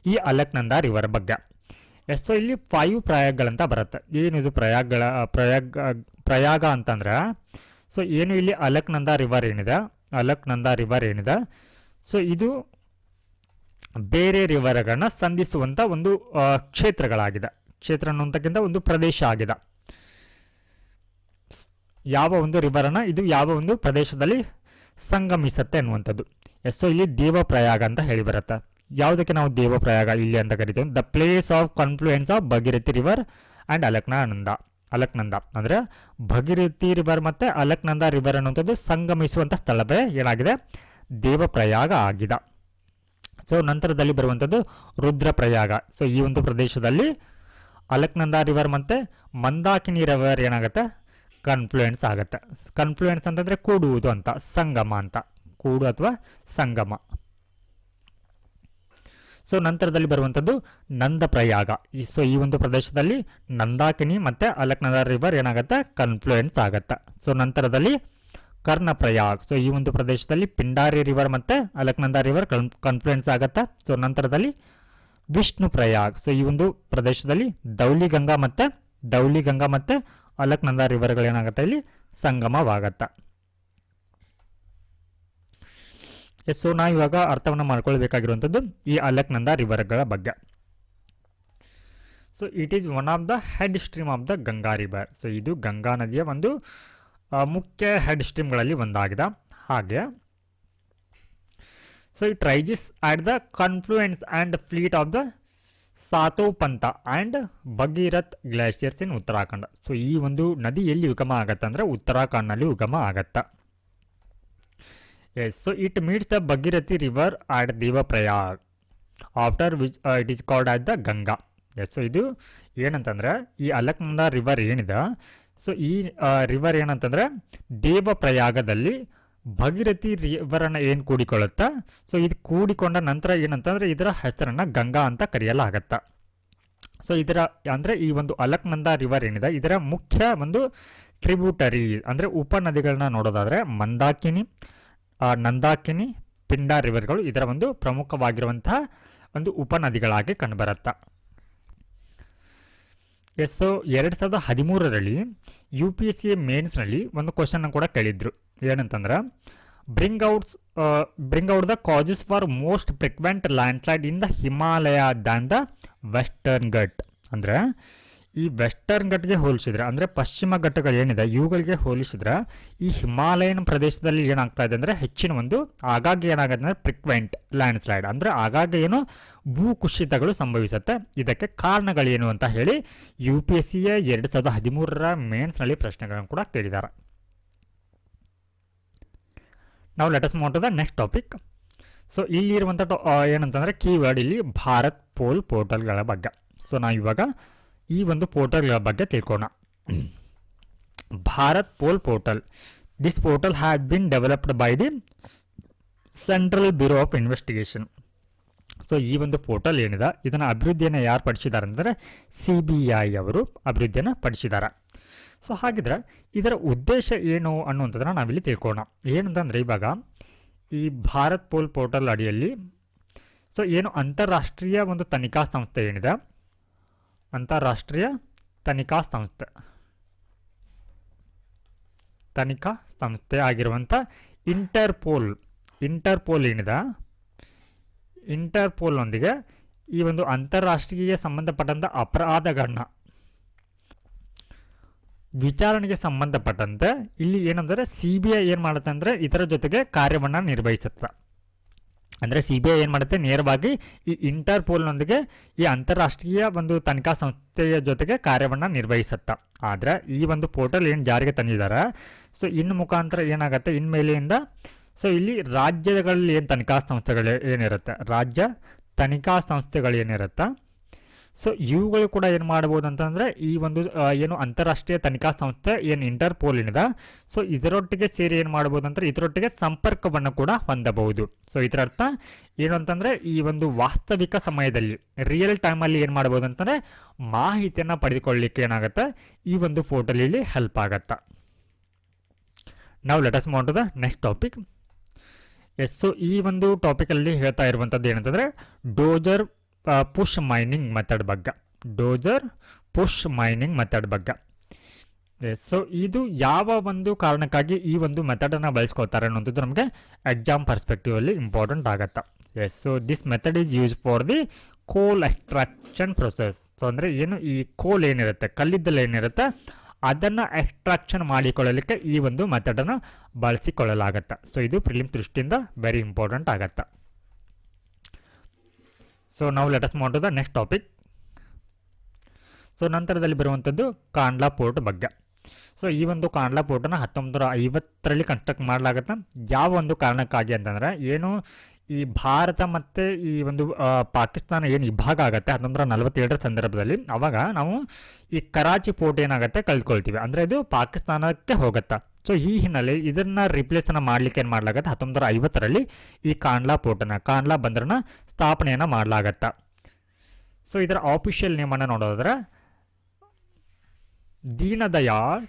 ಈ ಅಲಕ್ನಂದ ರಿವರ್ ಬಗ್ಗೆ. ಎಸ್ ಸೊ ಇಲ್ಲಿ ಫೈವ್ ಪ್ರಯಾಗಗಳಂತ ಬರುತ್ತೆ. ಏನಿದು ಪ್ರಯಾಗಗಳ ಪ್ರಯಾಗ ಪ್ರಯಾಗ ಅಂತಂದ್ರೆ ಸೊ ಏನು ಇಲ್ಲಿ ಅಲಕ್ನಂದ ರಿವರ್ ಏನಿದೆ? ಅಲಕ್ನಂದ ರಿವರ್ ಏನಿದೆ? ಸೊ ಇದು ಬೇರೆ ರಿವರ್ಗಳನ್ನ ಸಂಧಿಸುವಂಥ ಒಂದು ಕ್ಷೇತ್ರಗಳಾಗಿದೆ. ಕ್ಷೇತ್ರ ಅನ್ನುವಂಥಕ್ಕಿಂತ ಒಂದು ಪ್ರದೇಶ ಆಗಿದೆ. ಯಾವ ಒಂದು ರಿವರನ್ನು ಇದು ಯಾವ ಒಂದು ಪ್ರದೇಶದಲ್ಲಿ ಸಂಗಮಿಸುತ್ತೆ ಅನ್ನುವಂಥದ್ದು. ಎಸ್ ಸೊ ಇಲ್ಲಿ ದೇವಪ್ರಯಾಗ ಅಂತ ಹೇಳಿ ಬರುತ್ತೆ. ಯಾವುದಕ್ಕೆ ನಾವು ದೇವಪ್ರಯಾಗ ಇಲ್ಲಿ ಅಂತ ಕರಿತೀವಿ. The place of confluence of Bhagirathi river and Alaknanda Alaknanda ಅಂದರೆ ಭಗೀರಥಿ ರಿವರ್ ಮತ್ತು ಅಲಕ್ನಂದ ರಿವರ್ ಅನ್ನುವಂಥದ್ದು ಸಂಗಮಿಸುವಂಥ ಸ್ಥಳವೇ ಏನಾಗಿದೆ? ದೇವಪ್ರಯಾಗ ಆಗಿದೆ. ಸೊ ನಂತರದಲ್ಲಿ ಬರುವಂಥದ್ದು ರುದ್ರಪ್ರಯಾಗ ಸೊ ಈ ಒಂದು ಪ್ರದೇಶದಲ್ಲಿ ಅಲಕ್ನಂದ ರಿವರ್ ಮತ್ತು ಮಂದಾಕಿನಿ ರಿವರ್ ಏನಾಗುತ್ತೆ? ಕನ್ಫ್ಲೂಯೆನ್ಸ್ ಆಗುತ್ತೆ. ಕನ್ಫ್ಲೂಯೆನ್ಸ್ ಅಂತಂದರೆ ಕೂಡುವುದು ಅಂತ, ಸಂಗಮ ಅಂತ. ಕೂಡು ಅಥವಾ ಸಂಗಮ. ಸೊ ನಂತರದಲ್ಲಿ ಬರುವಂಥದ್ದು ನಂದಪ್ರಯಾಗ. ಈ ಸೊ ಈ ಒಂದು ಪ್ರದೇಶದಲ್ಲಿ ನಂದಾಕಿನಿ ಮತ್ತು ಅಲಕ್ನಂದ ರಿವರ್ ಏನಾಗುತ್ತೆ? ಕನ್ಫ್ಲೂಯೆನ್ಸ್ ಆಗುತ್ತೆ. ಸೊ ನಂತರದಲ್ಲಿ ಕರ್ಣಪ್ರಯಾಗ್. ಸೊ ಈ ಒಂದು ಪ್ರದೇಶದಲ್ಲಿ ಪಿಂಡಾರಿ ರಿವರ್ ಮತ್ತು ಅಲಕ್ನಂದ ರಿವರ್ ಕನ್ ಕನ್ಫ್ಲೂಯೆನ್ಸ್ ಆಗುತ್ತೆ. ಸೊ ನಂತರದಲ್ಲಿ ವಿಷ್ಣು ಪ್ರಯಾಗ್ ಸೊ ಈ ಒಂದು ಪ್ರದೇಶದಲ್ಲಿ ದೌಲಿಗಂಗಾ ಮತ್ತು ದೌಲಿಗಂಗಾ ಮತ್ತು ಅಲಕ್ನಂದ ರಿವರ್ಗಳೇನಾಗುತ್ತೆ ಇಲ್ಲಿ? ಸಂಗಮವಾಗತ್ತೆ ಎಸ್ ಸೊ ನಾವು ಇವಾಗ ಅರ್ಥವನ್ನು ಮಾಡ್ಕೊಳ್ಬೇಕಾಗಿರುವಂಥದ್ದು ಈ ಅಲಕ್ನಂದ ರಿವರ್ಗಳ ಬಗ್ಗೆ. So it is one of the head stream of the Ganga river so ಇದು ಗಂಗಾ ನದಿಯ ಒಂದು ಮುಖ್ಯ ಹೆಡ್ ಸ್ಟ್ರೀಮ್ಗಳಲ್ಲಿ ಒಂದಾಗಿದೆ. ಹಾಗೆ. So it rises at the confluence and fleet of the Satopanth and Bhagirath glaciers in Uttarakhand so ಈ ಒಂದು ನದಿ ಎಲ್ಲಿ ಉಗಮ ಆಗತ್ತೆ ಅಂದರೆ ಉತ್ತರಾಖಂಡ್ನಲ್ಲಿ ಉಗಮ ಆಗತ್ತೆ. Yes so it meets the Bhagirathi river at Devprayag after which it is called at the Ganga yes so ಇದು ಏನಂತಂದ್ರೆ, ಈ ಅಲಕ್ನಂದ ರಿವರ್ ಏನಿದೆ ಸೊ ಈ ರಿವರ್ ಏನಂತಂದ್ರೆ ದೇವಪ್ರಯಾಗದಲ್ಲಿ ಭಗೀರಥಿ ರಿವರನ್ನು ಏನು ಕೂಡಿಕೊಳ್ಳುತ್ತಾ ಸೊ ಇದು ಕೂಡಿಕೊಂಡ ನಂತರ ಏನಂತಂದರೆ, ಇದರ ಹೆಸರನ್ನು ಗಂಗಾ ಅಂತ ಕರೆಯಲಾಗತ್ತೆ. ಸೊ ಇದರ, ಅಂದರೆ ಈ ಒಂದು ಅಲಕ್ನಂದ ರಿವರ್ ಏನಿದೆ, ಇದರ ಮುಖ್ಯ ಒಂದು ಟ್ರಿಬ್ಯೂಟರಿ ಅಂದರೆ ಉಪನದಿಗಳನ್ನ ನೋಡೋದಾದರೆ ಮಂದಾಕಿನಿ ನಂದಾಕಿನಿ, ಪಿಂಡಾ ರಿವರ್ಗಳು ಇದರ ಒಂದು ಪ್ರಮುಖವಾಗಿರುವಂತಹ ಒಂದು ಉಪನದಿಗಳಾಗಿ ಕಂಡುಬರುತ್ತಾ. ಎಸ್ ಸೊ ಎರಡು ಸಾವಿರದ ಹದಿಮೂರರಲ್ಲಿ ಯು ಪಿ ಎಸ್ ಸಿ ಮೇನ್ಸ್ನಲ್ಲಿ ಒಂದು ಕ್ವಶನ್ ಕೂಡ ಕೇಳಿದ್ರು. ಏನಂತಂದ್ರೆ bring outs bring out the causes for most frequent landslide in the Himalaya than the western Ghat ಅಂದರೆ ಈ ವೆಸ್ಟರ್ನ್ ಘಟ್ಗೆ ಹೋಲಿಸಿದ್ರೆ, ಅಂದರೆ ಪಶ್ಚಿಮ ಘಟ್ಟಗಳು ಏನಿದೆ, ಇವುಗಳಿಗೆ ಹೋಲಿಸಿದ್ರೆ ಈ ಹಿಮಾಲಯನ್ ಪ್ರದೇಶದಲ್ಲಿ ಏನಾಗ್ತಾ ಇದೆ ಅಂದರೆ ಹೆಚ್ಚಿನ ಒಂದು ಆಗಾಗ್ಗೆ ಏನಾಗುತ್ತೆ ಅಂದರೆ ಫ್ರಿಕ್ವೆಂಟ್ ಲ್ಯಾಂಡ್ ಸ್ಲೈಡ್ ಅಂದರೆ ಆಗಾಗ್ಗೆ ಏನು ಭೂಕುಸಿತಗಳು ಸಂಭವಿಸುತ್ತೆ. ಇದಕ್ಕೆ ಕಾರಣಗಳೇನು ಅಂತ ಹೇಳಿ ಯು ಪಿ ಎಸ್ ಸಿಯ ಎರಡು ಸಾವಿರದ ಹದಿಮೂರರ ಮೇನ್ಸ್ನಲ್ಲಿ ಪ್ರಶ್ನೆಗಳನ್ನು ಕೂಡ ಕೇಳಿದ್ದಾರೆ. ನಾವು ಲೆಟಸ್ ಮೋಟ್ ದ ನೆಕ್ಸ್ಟ್ ಟಾಪಿಕ್ ಸೊ ಇಲ್ಲಿರುವಂಥ ಟಾ ಏನಂತಂದರೆ ಕೀವರ್ಡ್ ಇಲ್ಲಿ ಭಾರತ್ ಪೋಲ್ ಪೋರ್ಟಲ್ಗಳ ಬಗ್ಗೆ. ಸೊ ನಾವು ಇವಾಗ ಈ ಒಂದು ಪೋರ್ಟಲ್ಗಳ ಬಗ್ಗೆ ತಿಳ್ಕೋಣ. Bharatpol portal this portal had been developed by the central bureau of investigation so ಈ ಒಂದು ಪೋರ್ಟಲ್ ಏನಿದೆ? ಇದನ್ನು ಅಭಿವೃದ್ಧಿಯನ್ನು ಯಾರು ಪಡಿಸಿದ್ದಾರೆ ಅಂದರೆ ಸಿ ಬಿ ಐ ಅವರು ಅಭಿವೃದ್ಧಿಯನ್ನು ಪಡಿಸಿದ್ದಾರೆ ಸೊ ಹಾಗಿದ್ರೆ ಇದರ ಉದ್ದೇಶ ಏನು ಅನ್ನುವಂಥದ್ದನ್ನು ನಾವಿಲ್ಲಿ ತಿಳ್ಕೋಣ. ಏನಂತಂದರೆ ಇವಾಗ ಈ ಭಾರತ್ ಪೋಲ್ ಪೋರ್ಟಲ್ ಅಡಿಯಲ್ಲಿ ಸೊ ಏನು ಅಂತಾರಾಷ್ಟ್ರೀಯ ಒಂದು ತನಿಖಾ ಸಂಸ್ಥೆ ಏನಿದೆ? ಅಂತಾರಾಷ್ಟ್ರೀಯ ತನಿಖಾ ಸಂಸ್ಥೆ. ತನಿಖಾ ಸಂಸ್ಥೆ ಆಗಿರುವಂಥ ಇಂಟರ್ಪೋಲ್ ಇಂಟರ್ಪೋಲ್ ಏನಿದೆ? ಇಂಟರ್ಪೋಲ್ನೊಂದಿಗೆ ಈ ಒಂದು ಅಂತಾರಾಷ್ಟ್ರೀಯ ಸಂಬಂಧಪಟ್ಟಂಥ ಅಪರಾಧಗಳನ್ನ ವಿಚಾರಣೆಗೆ ಸಂಬಂಧಪಟ್ಟಂತೆ ಇಲ್ಲಿ ಏನಂದರೆ, ಸಿ ಬಿ ಐ ಏನು ಮಾಡುತ್ತೆ ಅಂದರೆ ಇದರ ಜೊತೆಗೆ ಕಾರ್ಯವನ್ನು ನಿರ್ವಹಿಸುತ್ತೆ. ಅಂದರೆ ಸಿ ಬಿ ಐ ಏನು ಮಾಡುತ್ತೆ? ನೇರವಾಗಿ ಈ ಇಂಟರ್ಪೋಲ್ನೊಂದಿಗೆ ಈ ಅಂತಾರಾಷ್ಟ್ರೀಯ ಒಂದು ತನಿಖಾ ಸಂಸ್ಥೆಯ ಜೊತೆಗೆ ಕಾರ್ಯವನ್ನು ನಿರ್ವಹಿಸುತ್ತೆ. ಆದರೆ ಈ ಒಂದು ಪೋರ್ಟಲ್ ಏನು ಜಾರಿಗೆ ತಂದಿದ್ದಾರೆ ಸೊ ಇನ್ನು ಮುಖಾಂತರ ಏನಾಗುತ್ತೆ? ಇನ್ಮೇಲೆಯಿಂದ ಸೊ ಇಲ್ಲಿ ರಾಜ್ಯಗಳಲ್ಲಿ ಏನು ತನಿಖಾ ಸಂಸ್ಥೆಗಳು ಏನಿರುತ್ತೆ? ರಾಜ್ಯ ತನಿಖಾ ಸಂಸ್ಥೆಗಳು ಏನಿರುತ್ತೆ? ಸೊ ಇವುಗಳು ಕೂಡ ಏನು ಮಾಡ್ಬೋದು ಅಂತಂದರೆ, ಈ ಒಂದು ಏನು ಅಂತಾರಾಷ್ಟ್ರೀಯ ತನಿಖಾ ಸಂಸ್ಥೆ, ಏನು ಇಂಟರ್ಪೋಲ್ ಏನಿದೆ ಸೊ ಇದರೊಟ್ಟಿಗೆ ಸೇರಿ ಏನು ಮಾಡ್ಬೋದು ಅಂದರೆ, ಇದರೊಟ್ಟಿಗೆ ಸಂಪರ್ಕವನ್ನು ಕೂಡ ಹೊಂದಬಹುದು. ಸೊ ಇದರ ಅರ್ಥ ಏನು ಅಂತಂದರೆ, ಈ ಒಂದು ವಾಸ್ತವಿಕ ಸಮಯದಲ್ಲಿ ರಿಯಲ್ ಟೈಮಲ್ಲಿ ಏನು ಮಾಡ್ಬೋದು ಅಂತಂದರೆ, ಮಾಹಿತಿಯನ್ನು ಪಡೆದುಕೊಳ್ಳಲಿಕ್ಕೆ ಏನಾಗುತ್ತೆ, ಈ ಒಂದು ಫೋಟೋಲಿ ಹೆಲ್ಪ್ ಆಗುತ್ತೆ. ನಾವು let us to the next topic S so ಈ ಒಂದು ಟಾಪಿಕಲ್ಲಿ ಹೇಳ್ತಾ ಇರುವಂಥದ್ದು ಏನಂತಂದರೆ ಡೋಜರ್ ಪುಷ್ ಮೈನಿಂಗ್ ಮೆಥಡ್ ಬಗ್ಗೆ. ಡೋಜರ್ ಪುಷ್ ಮೈನಿಂಗ್ ಮೆಥಡ್ ಬಗ್ಗೆ. ಸೊ ಇದು ಯಾವ ಒಂದು ಕಾರಣಕ್ಕಾಗಿ ಈ ಒಂದು ಮೆಥಡನ್ನು ಬಳಸ್ಕೊತಾರೆ ಅನ್ನೋದು ನಮಗೆ ಎಕ್ಸಾಮ್ ಪರ್ಸ್ಪೆಕ್ಟಿವಲ್ಲಿ ಇಂಪಾರ್ಟೆಂಟ್ ಆಗುತ್ತೆ. Yes so this method is use for the coal extraction process so ಅಂದರೆ ಏನು ಈ ಕೋಲ್ ಏನಿರುತ್ತೆ, ಕಲ್ಲಿದ್ದಲು ಏನಿರುತ್ತೆ, ಅದನ್ನು ಎಕ್ಸ್ಟ್ರಾಕ್ಷನ್ ಮಾಡಿಕೊಳ್ಳಲಿಕ್ಕೆ ಈ ಒಂದು ಮೆಥಡನ್ನು ಬಳಸಿಕೊಳ್ಳಲಾಗತ್ತೆ. ಸೊ ಇದು ಪ್ರಿಲಿಮ್ ದೃಷ್ಟಿಯಿಂದ ವೆರಿ ಇಂಪಾರ್ಟೆಂಟ್ ಆಗತ್ತೆ. ಸೊ ನಾವು let's to the next topic so ನಂತರದಲ್ಲಿ ಬರುವಂಥದ್ದು ಕಾಂಡ್ಲಾ ಪೋರ್ಟ್ ಬಗ್ಗೆ. ಸೊ ಈ ಒಂದು ಕಾಂಡ್ಲಾ ಪೋರ್ಟನ್ನು ಹತ್ತೊಂಬತ್ತು ನೂರ ಐವತ್ತರಲ್ಲಿ ಕನ್ಸ್ಟ್ರಕ್ಟ್ ಮಾಡಲಾಗತ್ತೆ? ಯಾವ ಒಂದು ಕಾರಣಕ್ಕಾಗಿ ಅಂತಂದರೆ, ಏನು ಈ ಭಾರತ ಮತ್ತು ಈ ಒಂದು ಪಾಕಿಸ್ತಾನ ಏನು ಇಬ್ಬಾಗ ಆಗುತ್ತೆ? ಹತ್ತೊಂಬತ್ತು ನೂರ ನಲವತ್ತೇಳರ ಸಂದರ್ಭದಲ್ಲಿ ಅವಾಗ ನಾವು ಈ ಕರಾಚಿ ಪೋರ್ಟ್ ಏನಾಗುತ್ತೆ? ಕಳ್ಕೊಳ್ತೀವಿ. ಅಂದರೆ ಇದು ಪಾಕಿಸ್ತಾನಕ್ಕೆ ಹೋಗುತ್ತೆ? ಸೊ ಈ ಹಿನ್ನೆಲೆ ಇದನ್ನು ರಿಪ್ಲೇಸನ್ನು ಮಾಡ್ಲಿಕ್ಕೆ ಏನು ಮಾಡಲಾಗತ್ತೆ? ಹತ್ತೊಂಬತ್ತು ಐವತ್ತರಲ್ಲಿ ಈ ಕಾಂಡ್ಲಾ ಪೋರ್ಟನ್ನು ಕಾಂಡ್ಲಾ ಬಂದರನ್ನ ಸ್ಥಾಪನೆಯನ್ನು ಮಾಡಲಾಗತ್ತೆ? ಸೊ ಇದರ ಆಫಿಷಿಯಲ್ ನೇಮನ್ನು ನೋಡೋದ್ರೆ ದೀನದಯಾಳ್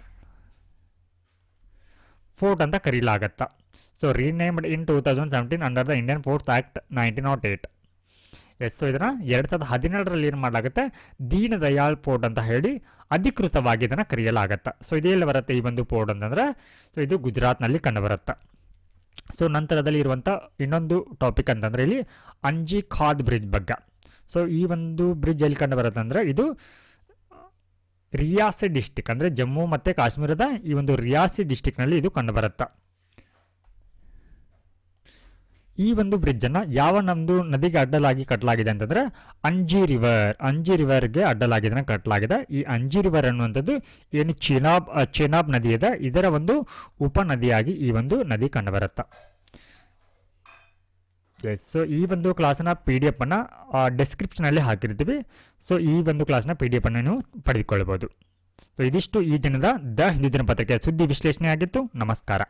ಫೋರ್ಟ್ ಅಂತ ಕರೀಲಾಗತ್ತ? So renamed in two thousand seventeen under the Indian ports act nineteen nought eight yes so ಇದನ್ನು ಎರಡು ಸಾವಿರದ ಹದಿನೇಳರಲ್ಲಿ ಏನು ಮಾಡಲಾಗುತ್ತೆ? ದೀನದಯಾಳ್ ಪೋರ್ಟ್ ಅಂತ ಹೇಳಿ ಅಧಿಕೃತವಾಗಿ ಇದನ್ನು ಕರೆಯಲಾಗತ್ತೆ ಸೊ ಇದೆಲ್ಲ ಬರುತ್ತೆ ಈ ಒಂದು ಪೋರ್ಡ್ ಅಂತಂದರೆ ಸೊ ಇದು ಗುಜರಾತ್ನಲ್ಲಿ ಕಂಡುಬರುತ್ತೆ. ಸೊ ನಂತರದಲ್ಲಿ ಇರುವಂಥ ಇನ್ನೊಂದು ಟಾಪಿಕ್ ಅಂತಂದರೆ ಇಲ್ಲಿ ಅಂಜಿ ಖಾದ್ ಬ್ರಿಡ್ಜ್ ಬಗ್ಗೆ. ಸೊ ಈ ಒಂದು ಬ್ರಿಡ್ಜ್ ಎಲ್ಲಿ ಕಂಡು ಬರುತ್ತೆ ಅಂದರೆ ಇದು ರಿಯಾಸಿ ಡಿಸ್ಟಿಕ್ ಅಂದರೆ ಜಮ್ಮು ಮತ್ತು ಕಾಶ್ಮೀರದ ಈ ಒಂದು ರಿಯಾಸಿ ಡಿಸ್ಟಿಕ್ನಲ್ಲಿ ಇದು ಕಂಡುಬರುತ್ತೆ. ಈ ಒಂದು ಬ್ರಿಡ್ಜ್ ಅನ್ನ ಯಾವ ನಮ್ದು ನದಿಗೆ ಅಡ್ಡಲಾಗಿ ಕಟ್ಟಲಾಗಿದೆ ಅಂತಂದ್ರೆ ಅಂಜಿ ರಿವರ್ ಅಂಜಿ ರಿವರ್ಗೆ ಅಡ್ಡಲಾಗಿ ಇದನ್ನು ಕಟ್ಟಲಾಗಿದೆ ಈ ಅಂಜಿ ರಿವರ್ ಅನ್ನುವಂಥದ್ದು ಏನು ಚೀನಾಬ್ ಚೀನಾಬ್ ನದಿ ಇದೆ. ಇದರ ಒಂದು ಉಪನದಿಯಾಗಿ ಈ ಒಂದು ನದಿ ಕಂಡುಬರುತ್ತೆ. ಸೊ ಈ ಒಂದು ಕ್ಲಾಸ್ನ ಪಿ ಡಿ ಎಫನ್ನು ಡಿಸ್ಕ್ರಿಪ್ಷನಲ್ಲಿ ಹಾಕಿರ್ತೀವಿ. ಸೊ ಈ ಒಂದು ಕ್ಲಾಸ್ನ ಪಿ ಡಿ ಎಫನ್ನು ನೀವು ಪಡೆದುಕೊಳ್ಬೋದು. ಸೊ ಇದಿಷ್ಟು ಈ ದಿನದ ದ ಹಿಂದೂ ದಿನಪತ್ರಿಕೆಯ ಸುದ್ದಿ ವಿಶ್ಲೇಷಣೆ ಆಗಿತ್ತು ನಮಸ್ಕಾರ.